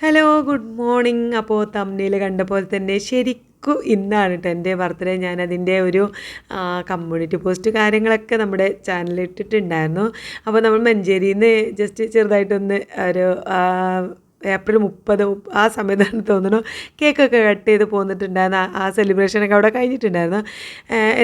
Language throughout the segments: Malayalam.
ഹലോ ഗുഡ് മോർണിംഗ് അപ്പോൾ തമ്മിൽ കണ്ട പോലെ തന്നെ ശരിക്കും ഇന്നാണ് കേട്ടോ എന്റെ ബർത്ത്ഡേ ഞാൻ അതിന്റെ ഒരു കമ്മ്യൂണിറ്റി പോസ്റ്റ് കാര്യങ്ങളൊക്കെ നമ്മുടെ ചാനലിൽ ഇട്ടിട്ടുണ്ടായിരുന്നു. അപ്പോൾ നമ്മൾ മഞ്ചേരിയിൽ നിന്ന് ജസ്റ്റ് ചെറുതായിട്ടൊന്ന് ഒരു ഏപ്രിൽ മുപ്പത് ആ സമയത്താണ് തോന്നുന്നു കേക്കൊക്കെ കട്ട് ചെയ്ത് പോന്നിട്ടുണ്ടായിരുന്നു. ആ- സെലിബ്രേഷനൊക്കെ അവിടെ കഴിഞ്ഞിട്ടുണ്ടായിരുന്നു.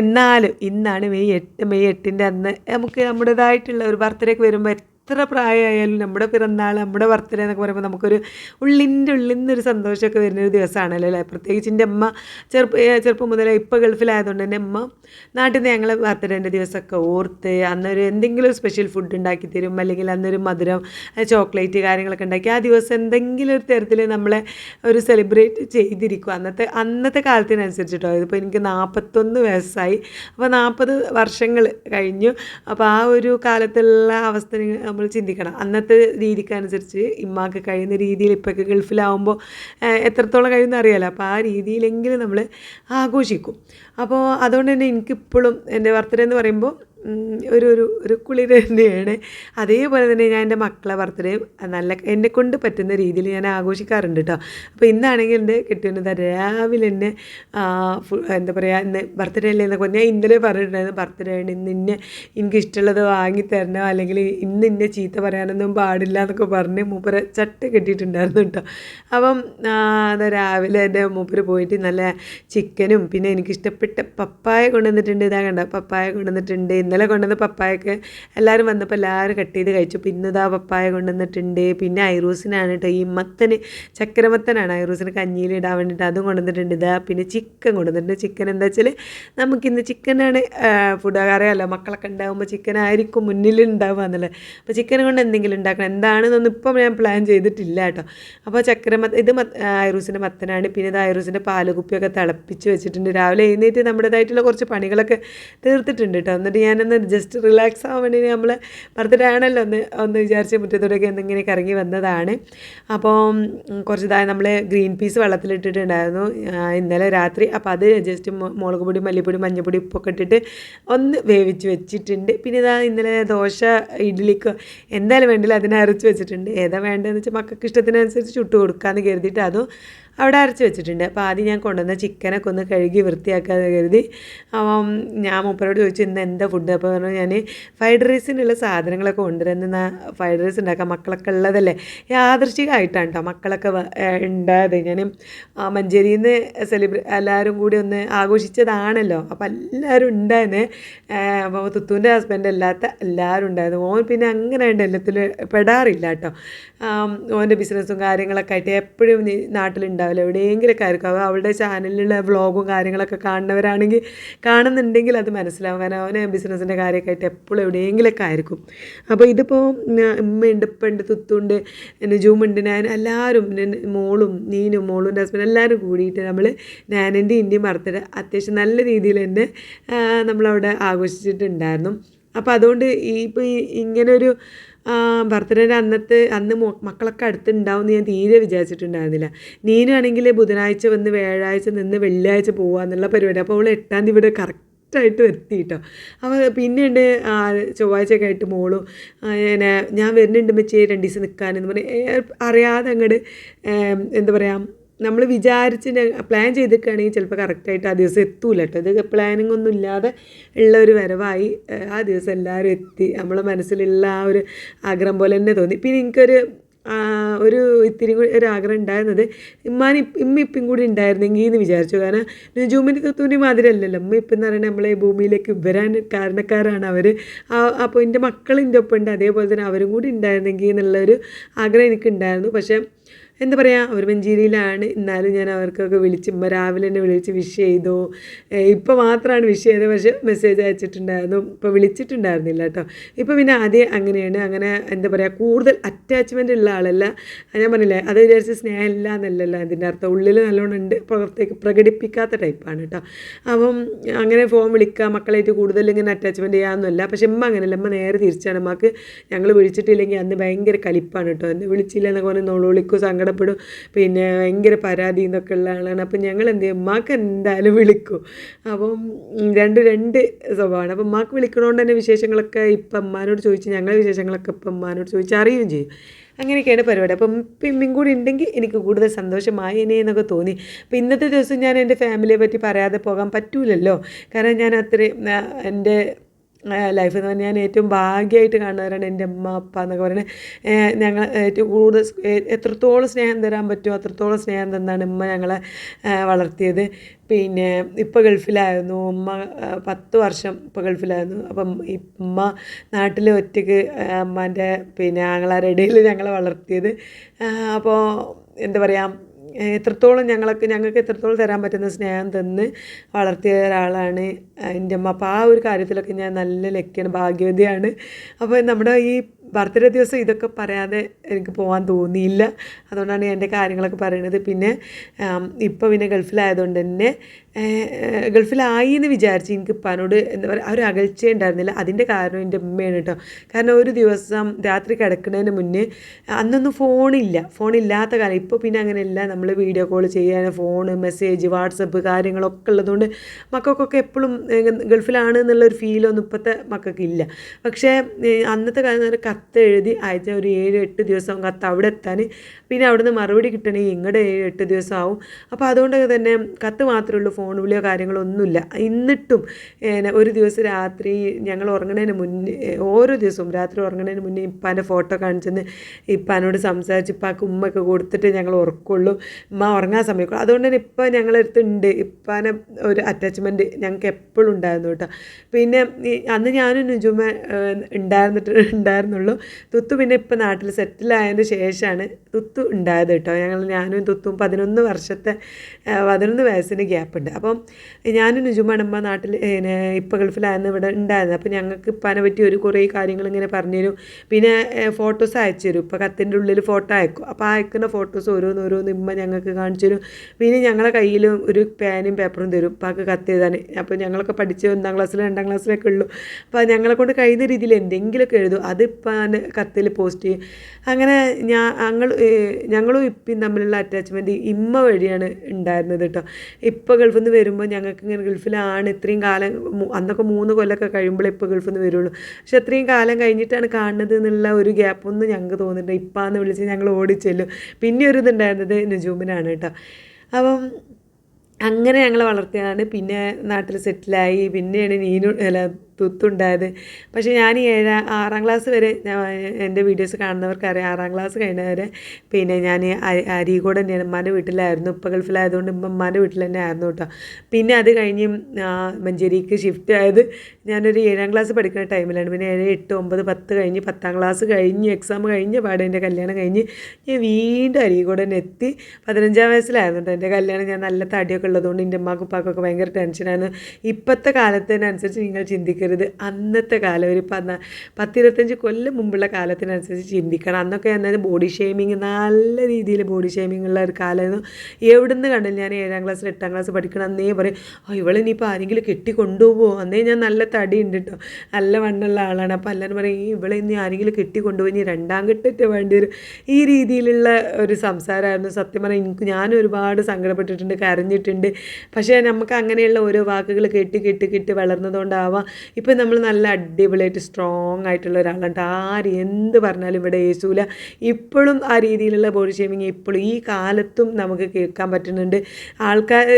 എന്നാലും ഇന്നാണ് മെയ് എട്ട് മെയ് എട്ടിന്റെ അന്ന് നമുക്ക് നമ്മുടേതായിട്ടുള്ള ഒരു ബർത്ത്ഡേക്ക് വരുമ്പോൾ എത്ര പ്രായമായാലും നമ്മുടെ പിറന്നാൾ നമ്മുടെ ബർത്ത്ഡേ എന്നൊക്കെ പറയുമ്പോൾ നമുക്കൊരു ഉള്ളിന്റെ ഉള്ളിൽ നിന്നൊരു സന്തോഷമൊക്കെ വരുന്നൊരു ദിവസമാണല്ലോ അല്ലേ? പ്രത്യേകിച്ച് എന്റെ അമ്മ ചെറുപ്പ ചെറുപ്പം മുതലേ ഇപ്പോൾ ഗൾഫിലായതുകൊണ്ട് തന്നെ അമ്മ നാട്ടിൽ നിന്ന് ഞങ്ങൾ ബർത്ത്ഡേന്റെ ദിവസമൊക്കെ ഓർത്ത് അന്നൊരു എന്തെങ്കിലും ഒരു സ്പെഷ്യൽ ഫുഡ് ഉണ്ടാക്കി തരും. അല്ലെങ്കിൽ അന്നൊരു മധുരം ചോക്ലേറ്റ് കാര്യങ്ങളൊക്കെ ഉണ്ടാക്കി ആ ദിവസം എന്തെങ്കിലും ഒരു തരത്തിൽ നമ്മളെ ഒരു സെലിബ്രേറ്റ് ചെയ്തിരിക്കും. അന്നത്തെ അന്നത്തെ കാലത്തിനനുസരിച്ചിട്ടോ. ഇതിപ്പോൾ എനിക്ക് നാൽപ്പത്തൊന്ന് വയസ്സായി. അപ്പോൾ നാൽപ്പത് വർഷങ്ങൾ കഴിഞ്ഞു. അപ്പോൾ ആ ഒരു കാലത്തുള്ള അവസ്ഥ നമ്മൾ ചിന്തിക്കണം. അന്നത്തെ രീതിക്കനുസരിച്ച് ഇമ്മാക്ക് കഴിയുന്ന രീതിയിൽ ഇപ്പോഴൊക്കെ ഗൾഫിലാവുമ്പോൾ എത്രത്തോളം കഴിയുന്ന അറിയാലോ. അപ്പോൾ ആ രീതിയിലെങ്കിലും നമ്മൾ ആഘോഷിക്കും. അപ്പോൾ അതുകൊണ്ട് തന്നെ എനിക്കിപ്പോഴും എന്റെ ബർത്ത്ഡേ എന്ന് പറയുമ്പോൾ ഒരു ഒരു ഒരു കുളിർ തന്നെയാണ്. അതേപോലെ തന്നെ ഞാൻ എന്റെ മക്കളെ ബർത്ത്ഡേ നല്ല എന്നെ കൊണ്ട് പറ്റുന്ന രീതിയിൽ ഞാൻ ആഘോഷിക്കാറുണ്ട് കേട്ടോ അപ്പോൾ ഇന്നാണെങ്കിൽ എന്റെ കിട്ടുന്നത് രാവിലെ എന്നെ എന്താ പറയുക ഇന്ന് ബർത്ത്ഡേ അല്ലേ എന്നൊക്കെ ഞാൻ ഇന്നലെ പറഞ്ഞിട്ടുണ്ടായിരുന്നു ബർത്ത്ഡേ ആണ് ഇന്ന് ഇന്നെ എനിക്ക് ഇഷ്ടമുള്ളത് വാങ്ങി തരണോ അല്ലെങ്കിൽ ഇന്ന് ഇന്നെ ചീത്ത പറയാനൊന്നും പാടില്ല എന്നൊക്കെ പറഞ്ഞ് മൂപ്പരെ ചട്ട കെട്ടിയിട്ടുണ്ടായിരുന്നു കേട്ടോ അപ്പം എന്താ രാവിലെ എന്റെ മൂപ്പര് പോയിട്ട് നല്ല ചിക്കനും പിന്നെ എനിക്കിഷ്ടപ്പെട്ട പപ്പായ കൊണ്ടുവന്നിട്ടുണ്ട്. ഇതാ കണ്ട പപ്പായ കൊണ്ടുവന്നിട്ടുണ്ട്. ഇന്നലെ കൊണ്ടുവന്ന പപ്പായൊക്കെ എല്ലാവരും വന്നപ്പോൾ എല്ലാവരും കട്ട് ചെയ്ത് കഴിച്ചു. പിന്നെ ഇതാ പപ്പായ കൊണ്ടുവന്നിട്ടുണ്ട്. പിന്നെ ഐറൂസിനാണ് കേട്ടോ. ഈ മത്തന് ചക്രമത്തനാണ് ഐറൂസിന് കഞ്ഞിയിൽ ഇടാൻ വേണ്ടിയിട്ട് അതും കൊണ്ടുവന്നിട്ടുണ്ട്. ഇതാ പിന്നെ ചിക്കൻ കൊണ്ടുവന്നിട്ടുണ്ട്. ചിക്കൻ എന്താ വെച്ചാൽ നമുക്കിന്ന് ചിക്കനാണ് ഫുഡ് അറിയാമല്ലോ മക്കളൊക്കെ ഉണ്ടാകുമ്പോൾ ചിക്കൻ ആയിരിക്കും മുന്നിൽ ഉണ്ടാവുക എന്നുള്ളത്. അപ്പോൾ ചിക്കൻ കൊണ്ട് എന്തെങ്കിലും ഉണ്ടാക്കണം. എന്താണെന്നൊന്നും ഇപ്പം ഞാൻ പ്ലാൻ ചെയ്തിട്ടില്ല കേട്ടോ. അപ്പോൾ ചക്കരമത്ത ഇത് ഐറൂസിന്റെ മത്തനാണ്. പിന്നെ ഇത് ഐറൂസിന്റെ പാലുകുപ്പിയൊക്കെ തിളപ്പിച്ച് വെച്ചിട്ടുണ്ട്. രാവിലെ എഴുന്നേറ്റ് നമ്മുടേതായിട്ടുള്ള കുറച്ച് പണികളൊക്കെ തീർത്തിട്ടുണ്ട് കേട്ടോ. എന്നിട്ട് ഞാനൊന്ന് ജസ്റ്റ് റിലാക്സ് ആവാൻ വേണ്ടി നമ്മൾ ബർത്ത്ഡേ ആണല്ലോ ഒന്ന് ഒന്ന് വിചാരിച്ച് മുറ്റത്തോടൊക്കെ എന്തെങ്കിലും കറങ്ങി വന്നതാണ്. അപ്പോൾ കുറച്ച് ഇതായി നമ്മൾ ഗ്രീൻ പീസ് വെള്ളത്തിലിട്ടിട്ടുണ്ടായിരുന്നു. ഇന്നലെ രാത്രി. അപ്പോൾ അത് ജസ്റ്റ് മുളക് പൊടി മല്ലിപ്പൊടി മഞ്ഞൾപ്പൊടി ഉപ്പൊക്കെ ഇട്ടിട്ട് ഒന്ന് വേവിച്ച് വെച്ചിട്ടുണ്ട്. പിന്നെ ഇതാ ഇന്നലെ ദോശ ഇഡ്ഡലിക്ക് എന്തായാലും വേണ്ടില്ല. അതിനെ അരച്ച് വെച്ചിട്ടുണ്ട്. ഏതാ വേണ്ടതെന്ന് വെച്ചാൽ മക്കൾക്ക് ഇഷ്ടത്തിനനുസരിച്ച് ചുട്ട് കൊടുക്കാമെന്ന് കരുതിയിട്ട് അതും അവിടെ അരച്ച് വെച്ചിട്ടുണ്ട്. അപ്പോൾ ആദ്യം ഞാൻ കൊണ്ടുവന്ന ചിക്കനൊക്കെ ഒന്ന് കഴുകി വൃത്തിയാക്കാതെ കരുതി. ഞാൻ മൂപ്പരോട് ചോദിച്ചു ഇന്ന് എന്താ ഫുഡ് അപ്പോൾ പറഞ്ഞു ഞാൻ ഫ്രൈഡ് റൈസിനുള്ള സാധനങ്ങളൊക്കെ കൊണ്ടുവരുന്ന ഫ്രൈഡ് റൈസ് ഉണ്ടാക്കാം മക്കളൊക്കെ ഉള്ളതല്ലേ? യാദൃശികമായിട്ടാണ് കേട്ടോ മക്കളൊക്കെ ഉണ്ടായത്. ഞാൻ മഞ്ചേരിയിൽ നിന്ന് സെലിബ്രേ എല്ലാവരും കൂടി ഒന്ന് ആഘോഷിച്ചതാണല്ലോ. അപ്പോൾ എല്ലാവരും ഉണ്ടായിരുന്നു അപ്പോൾ തുത്തുവിന്റെ ഹസ്ബൻഡ് അല്ലാത്ത എല്ലാവരും ഉണ്ടായിരുന്നു. ഓൻ പിന്നെ അങ്ങനെ ഉണ്ട് എല്ലാത്തിൽ പെടാറില്ല കേട്ടോ ഓന്റെ ബിസിനസ്സും കാര്യങ്ങളൊക്കെ ആയിട്ട് എപ്പോഴും നീ നാട്ടിലുണ്ടാവില്ല എവിടെയെങ്കിലൊക്കെ ആയിരിക്കും. അവ അവളുടെ ചാനലിലുള്ള വ്ളോഗും കാര്യങ്ങളൊക്കെ കാണുന്നവരാണെങ്കിൽ കാണുന്നുണ്ടെങ്കിൽ അത് മനസ്സിലാവും. കാരണം അവന് ബിസിനസ്സിന്റെ കാര്യമൊക്കെ ആയിട്ട് എപ്പോഴും എവിടെയെങ്കിലൊക്കെ ആയിരിക്കും. അപ്പോൾ ഇതിപ്പോൾ ഉമ്മയുണ്ട് ഇപ്പുണ്ട് തുത്തുണ്ട് നുജൂമുണ്ട് ഞാൻ എല്ലാവരും മോളും നീനും മോളും ഹസ്ബൻഡ് എല്ലാവരും കൂടിയിട്ട് നമ്മൾ ഞാനെന്റെ ഇന്ത്യയും മറത്തിട്ട് അത്യാവശ്യം നല്ല രീതിയിൽ തന്നെ നമ്മളവിടെ ആഘോഷിച്ചിട്ടുണ്ടായിരുന്നു. അപ്പോൾ അതുകൊണ്ട് ഈ ഇപ്പോൾ ഈ ഇങ്ങനൊരു ബർത്ത്ഡേന്റെ അന്നത്തെ അന്ന് മക്കളൊക്കെ അടുത്തുണ്ടാവും എന്ന് ഞാൻ തീരെ വിചാരിച്ചിട്ടുണ്ടായിരുന്നില്ല. നീനു ആണെങ്കിൽ ബുധനാഴ്ച വന്ന് വ്യാഴാഴ്ച നിന്ന് വെള്ളിയാഴ്ച പോകുക എന്നുള്ള പരിപാടി. അപ്പോൾ അവൾ എട്ടാം തീയതി ഇവിടെ കറക്റ്റ് കറക്റ്റായിട്ട് എത്തി കേട്ടോ അപ്പോൾ പിന്നെയുണ്ട് ആ, ചൊവ്വാഴ്ചയൊക്കെ ആയിട്ട് മോളും പിന്നെ ഞാൻ വരുന്നുണ്ട് മെച്ചേ രണ്ട് ദിവസം നിൽക്കാനെന്ന് പറഞ്ഞ് അറിയാതെ അങ്ങോട്ട് എന്താ പറയുക നമ്മൾ വിചാരിച്ച് പ്ലാൻ ചെയ്തിട്ടാണെങ്കിൽ ചിലപ്പോൾ കറക്റ്റായിട്ട് ആ ദിവസം എത്തൂല കേട്ടോ ഇത് പ്ലാനിങ് ഒന്നും ഇല്ലാതെ ഉള്ള ഒരു വരവായി ആ ദിവസം എല്ലാവരും എത്തി. നമ്മളെ മനസ്സിലുള്ള ആ ഒരു ആഗ്രഹം പോലെ തന്നെ തോന്നി. പിന്നെ എനിക്കൊരു ഒരു ഇത്തിരി കൂടി ഒരു ആഗ്രഹം ഉണ്ടായിരുന്നത് ഇമ്മാൻ ഇമ്മ ഇപ്പം കൂടി ഉണ്ടായിരുന്നെങ്കിൽ എന്ന് വിചാരിച്ചു. കാരണം നുജൂമിന്റെ മാതിരി അല്ലല്ലോ. ഉമ്മ ഇപ്പം എന്ന് പറയുന്നത് നമ്മളെ ഭൂമിയിലേക്ക് വരാൻ കാരണക്കാരാണ് അവർ അപ്പോൾ എന്റെ മക്കൾ എന്റെ ഒപ്പം ഉണ്ട് അതേപോലെ തന്നെ അവരും കൂടി ഉണ്ടായിരുന്നെങ്കിൽ എന്നുള്ളൊരു ആഗ്രഹം എനിക്കുണ്ടായിരുന്നു. പക്ഷേ എന്താ പറയുക അവർ മഞ്ചേരിയിലാണ് എന്നാലും ഞാൻ അവർക്കൊക്കെ വിളിച്ച് രാവിലെ തന്നെ വിളിച്ച് വിഷ് ചെയ്തു. ഇപ്പോൾ മാത്രമാണ് വിഷ് ചെയ്തത്. പക്ഷേ മെസ്സേജ് അയച്ചിട്ടുണ്ടായിരുന്നു. ഇപ്പോൾ വിളിച്ചിട്ടുണ്ടായിരുന്നില്ല കേട്ടോ. ഇപ്പോൾ പിന്നെ ആദ്യം അങ്ങനെയാണ്. അങ്ങനെ എന്താ പറയുക കൂടുതൽ അറ്റാച്ച്മെന്റ് ഉള്ള ആളല്ല. ഞാൻ പറഞ്ഞില്ലേ അത് വിചാരിച്ച് സ്നേഹമില്ല എന്നല്ലല്ലോ അതിന്റെ അർത്ഥം. ഉള്ളിൽ നല്ലോണം ഉണ്ട് പുറത്തേക്ക് പ്രകടിപ്പിക്കാത്ത ടൈപ്പാണ് കേട്ടോ. അപ്പം അങ്ങനെ ഫോൺ വിളിക്കുക മക്കളായിട്ട് കൂടുതൽ ഇങ്ങനെ അറ്റാച്ച്മെന്റ് ചെയ്യാമെന്നല്ല പക്ഷേ ഉമ്മ അങ്ങനെയല്ല. ഉമ്മ നേരെ തിരിച്ചാണ്. അമ്മയ്ക്ക് ഞങ്ങൾ വിളിച്ചിട്ടില്ലെങ്കിൽ അന്ന് ഭയങ്കര കലിപ്പാണ് കേട്ടോ. എന്നെ വിളിച്ചില്ല എന്നൊക്കെ പറഞ്ഞ് നോളോളിക്കും സങ്കടപ്പെടും. പിന്നെ ഭയങ്കര പരാതി എന്നൊക്കെ ഉള്ള ആളാണ്. അപ്പം ഞങ്ങൾ എന്ത് ചെയ്യും? ഉമ്മാക്ക് എന്തായാലും വിളിക്കും. അപ്പം രണ്ട് രണ്ട് സ്വഭാവമാണ്. അപ്പം ഉമ്മാക്ക് വിളിക്കണോണ്ട് തന്നെ വിശേഷങ്ങളൊക്കെ ഇപ്പം അമ്മാനോട് ചോദിച്ച് ഞങ്ങളെ വിശേഷങ്ങളൊക്കെ ഇപ്പം അമ്മാനോട് ചോദിച്ച് അറിയുകയും ചെയ്യും. അങ്ങനെയൊക്കെയാണ് പരിപാടി. അപ്പം ഇപ്പം ഇമ്മയും കൂടി ഉണ്ടെങ്കിൽ എനിക്ക് കൂടുതൽ സന്തോഷമായി എന്നൊക്കെ തോന്നി. അപ്പോൾ ഇന്നത്തെ ദിവസം ഞാൻ എന്റെ ഫാമിലിയെ പറ്റി പറയാതെ പോകാൻ പറ്റൂലല്ലോ. കാരണം ഞാൻ അത്രയും എന്റെ ലൈഫ് നിന്ന് ഞാൻ ഏറ്റവും ഭാഗ്യമായിട്ട് കാണുന്നവരാണ് എന്റെ അമ്മ അപ്പ എന്നൊക്കെ പറയുന്നത്. ഞങ്ങൾ ഏറ്റവും കൂടുതൽ എത്രത്തോളം സ്നേഹം തരാൻ പറ്റുമോ അത്രത്തോളം സ്നേഹം തന്നാണ് ഉമ്മ ഞങ്ങളെ വളർത്തിയത്. പിന്നെ ഇപ്പോൾ ഗൾഫിലായിരുന്നു. ഉമ്മ പത്ത് വർഷം ഇപ്പോൾ ഗൾഫിലായിരുന്നു. അപ്പം ഉമ്മ നാട്ടിൽ ഒറ്റയ്ക്ക് അമ്മേന്റെ പിന്നെ ആങ്ങളാരുടെ ഇടയിൽ ഞങ്ങളെ വളർത്തിയത്. അപ്പോൾ എന്താ പറയുക എത്രത്തോളം ഞങ്ങളൊക്കെ ഞങ്ങൾക്ക് എത്രത്തോളം തരാൻ പറ്റുന്ന സ്നേഹം തന്ന് വളർത്തിയ ഒരാളാണ് എന്റെ അമ്മ. അപ്പോൾ ആ ഒരു കാര്യത്തിലൊക്കെ ഞാൻ നല്ല ലക്കിയാണ് ഭാഗ്യവതിയാണ്. അപ്പോൾ നമ്മുടെ ഈ ബർത്ത്ഡേ ദിവസം ഇതൊക്കെ പറയാതെ എനിക്ക് പോകാൻ തോന്നിയില്ല. അതുകൊണ്ടാണ് എന്റെ കാര്യങ്ങളൊക്കെ പറയുന്നത് പിന്നെ ഇപ്പോൾ പിന്നെ ഗൾഫിലായതുകൊണ്ട് തന്നെ ഗൾഫിലായി എന്ന് വിചാരിച്ച് എനിക്ക് പനോട് എന്താ പറയുക ഒരു അകൽച്ച ഉണ്ടായിരുന്നില്ല. അതിന്റെ കാരണം എന്റെ അമ്മയാണ് കേട്ടോ. കാരണം ഒരു ദിവസം രാത്രി കിടക്കുന്നതിന് മുന്നേ അന്നൊന്നും ഫോണില്ല. ഫോണില്ലാത്ത കാലം. ഇപ്പോൾ പിന്നെ അങ്ങനെയല്ല. നമ്മൾ വീഡിയോ കോൾ ചെയ്യാൻ ഫോൺ മെസ്സേജ് വാട്സപ്പ് കാര്യങ്ങളൊക്കെ ഉള്ളതുകൊണ്ട് മക്കൾക്കൊക്കെ എപ്പോഴും ഗൾഫിലാണ് എന്നുള്ളൊരു ഫീലൊന്നും ഇപ്പോഴത്തെ മക്കൾക്കില്ല പക്ഷേ അന്നത്തെ കാലത്ത് ഒരു കത്ത് എഴുതി അയച്ച ഒരു ഏഴ് എട്ട് ദിവസം കത്ത് അവിടെ എത്താൻ പിന്നെ അവിടുന്ന് മറുപടി കിട്ടണമെങ്കിൽ ഇങ്ങോട്ട് ഏഴ് എട്ട് ദിവസം ആവും. അപ്പോൾ അതുകൊണ്ട് തന്നെ കത്ത് മാത്രമേ ഉള്ളൂ ഫോൺ വിളിയോ കാര്യങ്ങളോ ഒന്നുമില്ല എന്നിട്ടും ഒരു ദിവസം രാത്രി ഞങ്ങൾ ഉറങ്ങണതിന് മുന്നേ ഓരോ ദിവസവും രാത്രി ഉറങ്ങണതിന് മുന്നേ ഇപ്പാന്റെ ഫോട്ടോ കാണിച്ചെന്ന് ഇപ്പാനോട് സംസാരിച്ച് ഇപ്പാക്ക് ഉമ്മയൊക്കെ കൊടുത്തിട്ട് ഞങ്ങൾ ഉറക്കുള്ളൂ. ഉമ്മ ഉറങ്ങാൻ സമയക്കുള്ളൂ അതുകൊണ്ട് തന്നെ ഇപ്പം ഞങ്ങളടുത്ത് ഉണ്ട് ഇപ്പാനെ ഒരു അറ്റാച്ച്മെന്റ് ഞങ്ങൾക്ക് എപ്പോഴും ഉണ്ടായിരുന്നു കേട്ടോ. പിന്നെ അന്ന് ഞാനും നുജുമ ഉണ്ടായിരുന്നിട്ട് ഉണ്ടായിരുന്നുള്ളൂ. തുത്തു പിന്നെ ഇപ്പം നാട്ടിൽ സെറ്റിലായതിന് ശേഷമാണ് തുത്തു ഉണ്ടായത് കേട്ടോ. ഞങ്ങൾ ഞാനും തുത്തും പതിനൊന്ന് വർഷത്തെ പതിനൊന്ന് വയസ്സിന് ഗ്യാപ്പ് ഉണ്ട് അപ്പം ഞാനും നുജുമാണ് നാട്ടിൽ നാട്ടിൽ ഇപ്പം ഗൾഫിലായിരുന്നു ഇവിടെ ഉണ്ടായിരുന്നത് അപ്പം ഞങ്ങൾക്ക് ഇപ്പാനെ പറ്റി ഒരു കുറേ കാര്യങ്ങൾ ഇങ്ങനെ പറഞ്ഞു തരും. പിന്നെ ഫോട്ടോസ് അയച്ചു തരും. ഇപ്പോൾ കത്തിന്റെ ഉള്ളിൽ ഫോട്ടോ അയക്കും. അപ്പോൾ അയക്കുന്ന ഫോട്ടോസ് ഓരോന്ന് ഓരോന്ന് ഇമ്മ ഞങ്ങൾക്ക് കാണിച്ചു തരും. പിന്നെ ഞങ്ങളുടെ കയ്യിൽ ഒരു പേനും പേപ്പറും തരും. ഉപ്പാക്ക് കത്ത് എഴുതാൻ. അപ്പോൾ ഞങ്ങളൊക്കെ പഠിച്ച് ഒന്നാം ക്ലാസ്സിൽ രണ്ടാം ക്ലാസ്സിലൊക്കെ ഉള്ളൂ. അപ്പോൾ ഞങ്ങളെ കൊണ്ട് കഴിയുന്ന രീതിയിൽ എന്തെങ്കിലുമൊക്കെ എഴുതും. അത് ഇപ്പാൻ കത്തിൽ പോസ്റ്റ് ചെയ്യും. അങ്ങനെ ഞാൻ ഞങ്ങൾ ഞങ്ങളും ഇപ്പം തമ്മിലുള്ള അറ്റാച്ച്മെന്റ് ഇമ്മ വഴിയാണ് ഉണ്ടായിരുന്നത് കേട്ടോ ഇപ്പോൾ ഗൾഫിൽ നിന്ന് വരുമ്പോൾ ഞങ്ങൾക്ക് ഇങ്ങനെ ഗൾഫിലാണ്. ഇത്രയും കാലം അന്നൊക്കെ മൂന്ന് കൊല്ലമൊക്കെ കഴിയുമ്പോഴേ ഇപ്പോൾ ഗൾഫിൽ നിന്ന് വരുള്ളൂ. പക്ഷെ അത്രയും കാലം കഴിഞ്ഞിട്ടാണ് കാണുന്നത് എന്നുള്ള ഒരു ഗ്യാപ്പൊന്നും ഞങ്ങൾക്ക് തോന്നുന്നുണ്ട് ഇപ്പാന്ന് വിളിച്ച് ഞങ്ങൾ ഓടിച്ചെല്ലും. പിന്നെ ഒരു ഇതുണ്ടായിരുന്നത് നുജൂമിനാണ് കേട്ടോ. അപ്പം അങ്ങനെ ഞങ്ങൾ വളർത്തിയാണ് പിന്നെ നാട്ടിൽ സെറ്റിലായി. പിന്നെയാണ് നീനു അല്ല തുത്തുണ്ടായത്. പക്ഷേ ഞാൻ ഈ ഏഴാം ആറാം ക്ലാസ് വരെ എന്റെ വീഡിയോസ് കാണുന്നവർക്കറിയാം. ആറാം ക്ലാസ് കഴിഞ്ഞവരെ പിന്നെ ഞാൻ അരീകോട് തന്നെയാണ് ഉമ്മാന്റെ വീട്ടിലായിരുന്നു. ഇപ്പം ഗൾഫിലായതുകൊണ്ട് ഇപ്പം ഉമ്മാന്റെ വീട്ടിൽ തന്നെ ആയിരുന്നു കേട്ടോ. പിന്നെ അത് കഴിഞ്ഞ് മഞ്ചേരിക്ക് ഷിഫ്റ്റ് ആയത് ഞാനൊരു ഏഴാം ക്ലാസ് പഠിക്കുന്ന ടൈമിലാണ്. പിന്നെ ഏഴ് എട്ട് ഒമ്പത് പത്ത് കഴിഞ്ഞ് പത്താം ക്ലാസ് കഴിഞ്ഞ് എക്സാം കഴിഞ്ഞ് പാടെ എന്റെ കല്യാണം കഴിഞ്ഞ് ഞാൻ വീണ്ടും അരീകോട് തന്നെ എത്തി. പതിനഞ്ചാം വയസ്സിലായിരുന്നു കേട്ടോ എന്റെ കല്യാണം. ഞാൻ നല്ല തടിയൊക്കെ ഉള്ളതുകൊണ്ട് എന്റെ ഉമ്മാക്കും ഉപ്പാക്കൊക്കെ ഭയങ്കര ടെൻഷനായിരുന്നു ഇപ്പോഴത്തെ കാലത്തിനനുസരിച്ച് നിങ്ങൾ ചിന്തിക്കരുത് അന്നത്തെ കാലം ഒരു പന്ന പത്തിരുപത്തഞ്ച് കൊല്ലം മുമ്പുള്ള കാലത്തിനനുസരിച്ച് ചിന്തിക്കണം. അന്നൊക്കെ എന്നാൽ ബോഡി ഷേമിങ് നല്ല രീതിയിൽ ബോഡി ഷേമിങ് ഉള്ള ഒരു കാലമായിരുന്നു. എവിടുന്ന് കണ്ടില്ല ഞാൻ ഏഴാം ക്ലാസ്സിൽ എട്ടാം ക്ലാസ് പഠിക്കണം അന്നേ പറയും. ആ ഇവളിനിപ്പോൾ ആരെങ്കിലും കെട്ടി കൊണ്ടുപോകുമോ അന്നേ ഞാൻ നല്ല തടി ഉണ്ട് കേട്ടോ നല്ല വണ്ണുള്ള ആളാണ്. അപ്പോൾ എല്ലാവരും പറയും ഈ ഇവളെ ഇനി ആരെങ്കിലും കെട്ടി കൊണ്ടുപോയി ഇനി രണ്ടാം കെട്ടിട്ട് വേണ്ടി വരും. ഈ രീതിയിലുള്ള ഒരു സംസാരമായിരുന്നു. സത്യം പറഞ്ഞാൽ എനിക്ക് ഞാനും ഒരുപാട് സങ്കടപ്പെട്ടിട്ടുണ്ട് കരഞ്ഞിട്ടുണ്ട്. പക്ഷേ നമുക്ക് അങ്ങനെയുള്ള ഓരോ വാക്കുകൾ കെട്ടി കെട്ടി കെട്ടി വളർന്നതുകൊണ്ടാവാം ഇപ്പം നമ്മൾ നല്ല അടിപൊളിയായിട്ട് സ്ട്രോങ് ആയിട്ടുള്ള ഒരാളുണ്ട് ആര് എന്ത് പറഞ്ഞാലും ഇവിടെ യേശൂല ഇപ്പോഴും ആ രീതിയിലുള്ള ബോഡി ഷേമിങ് ഇപ്പോഴും ഈ കാലത്തും നമുക്ക് കേൾക്കാൻ പറ്റുന്നുണ്ട്. ആൾക്കാർ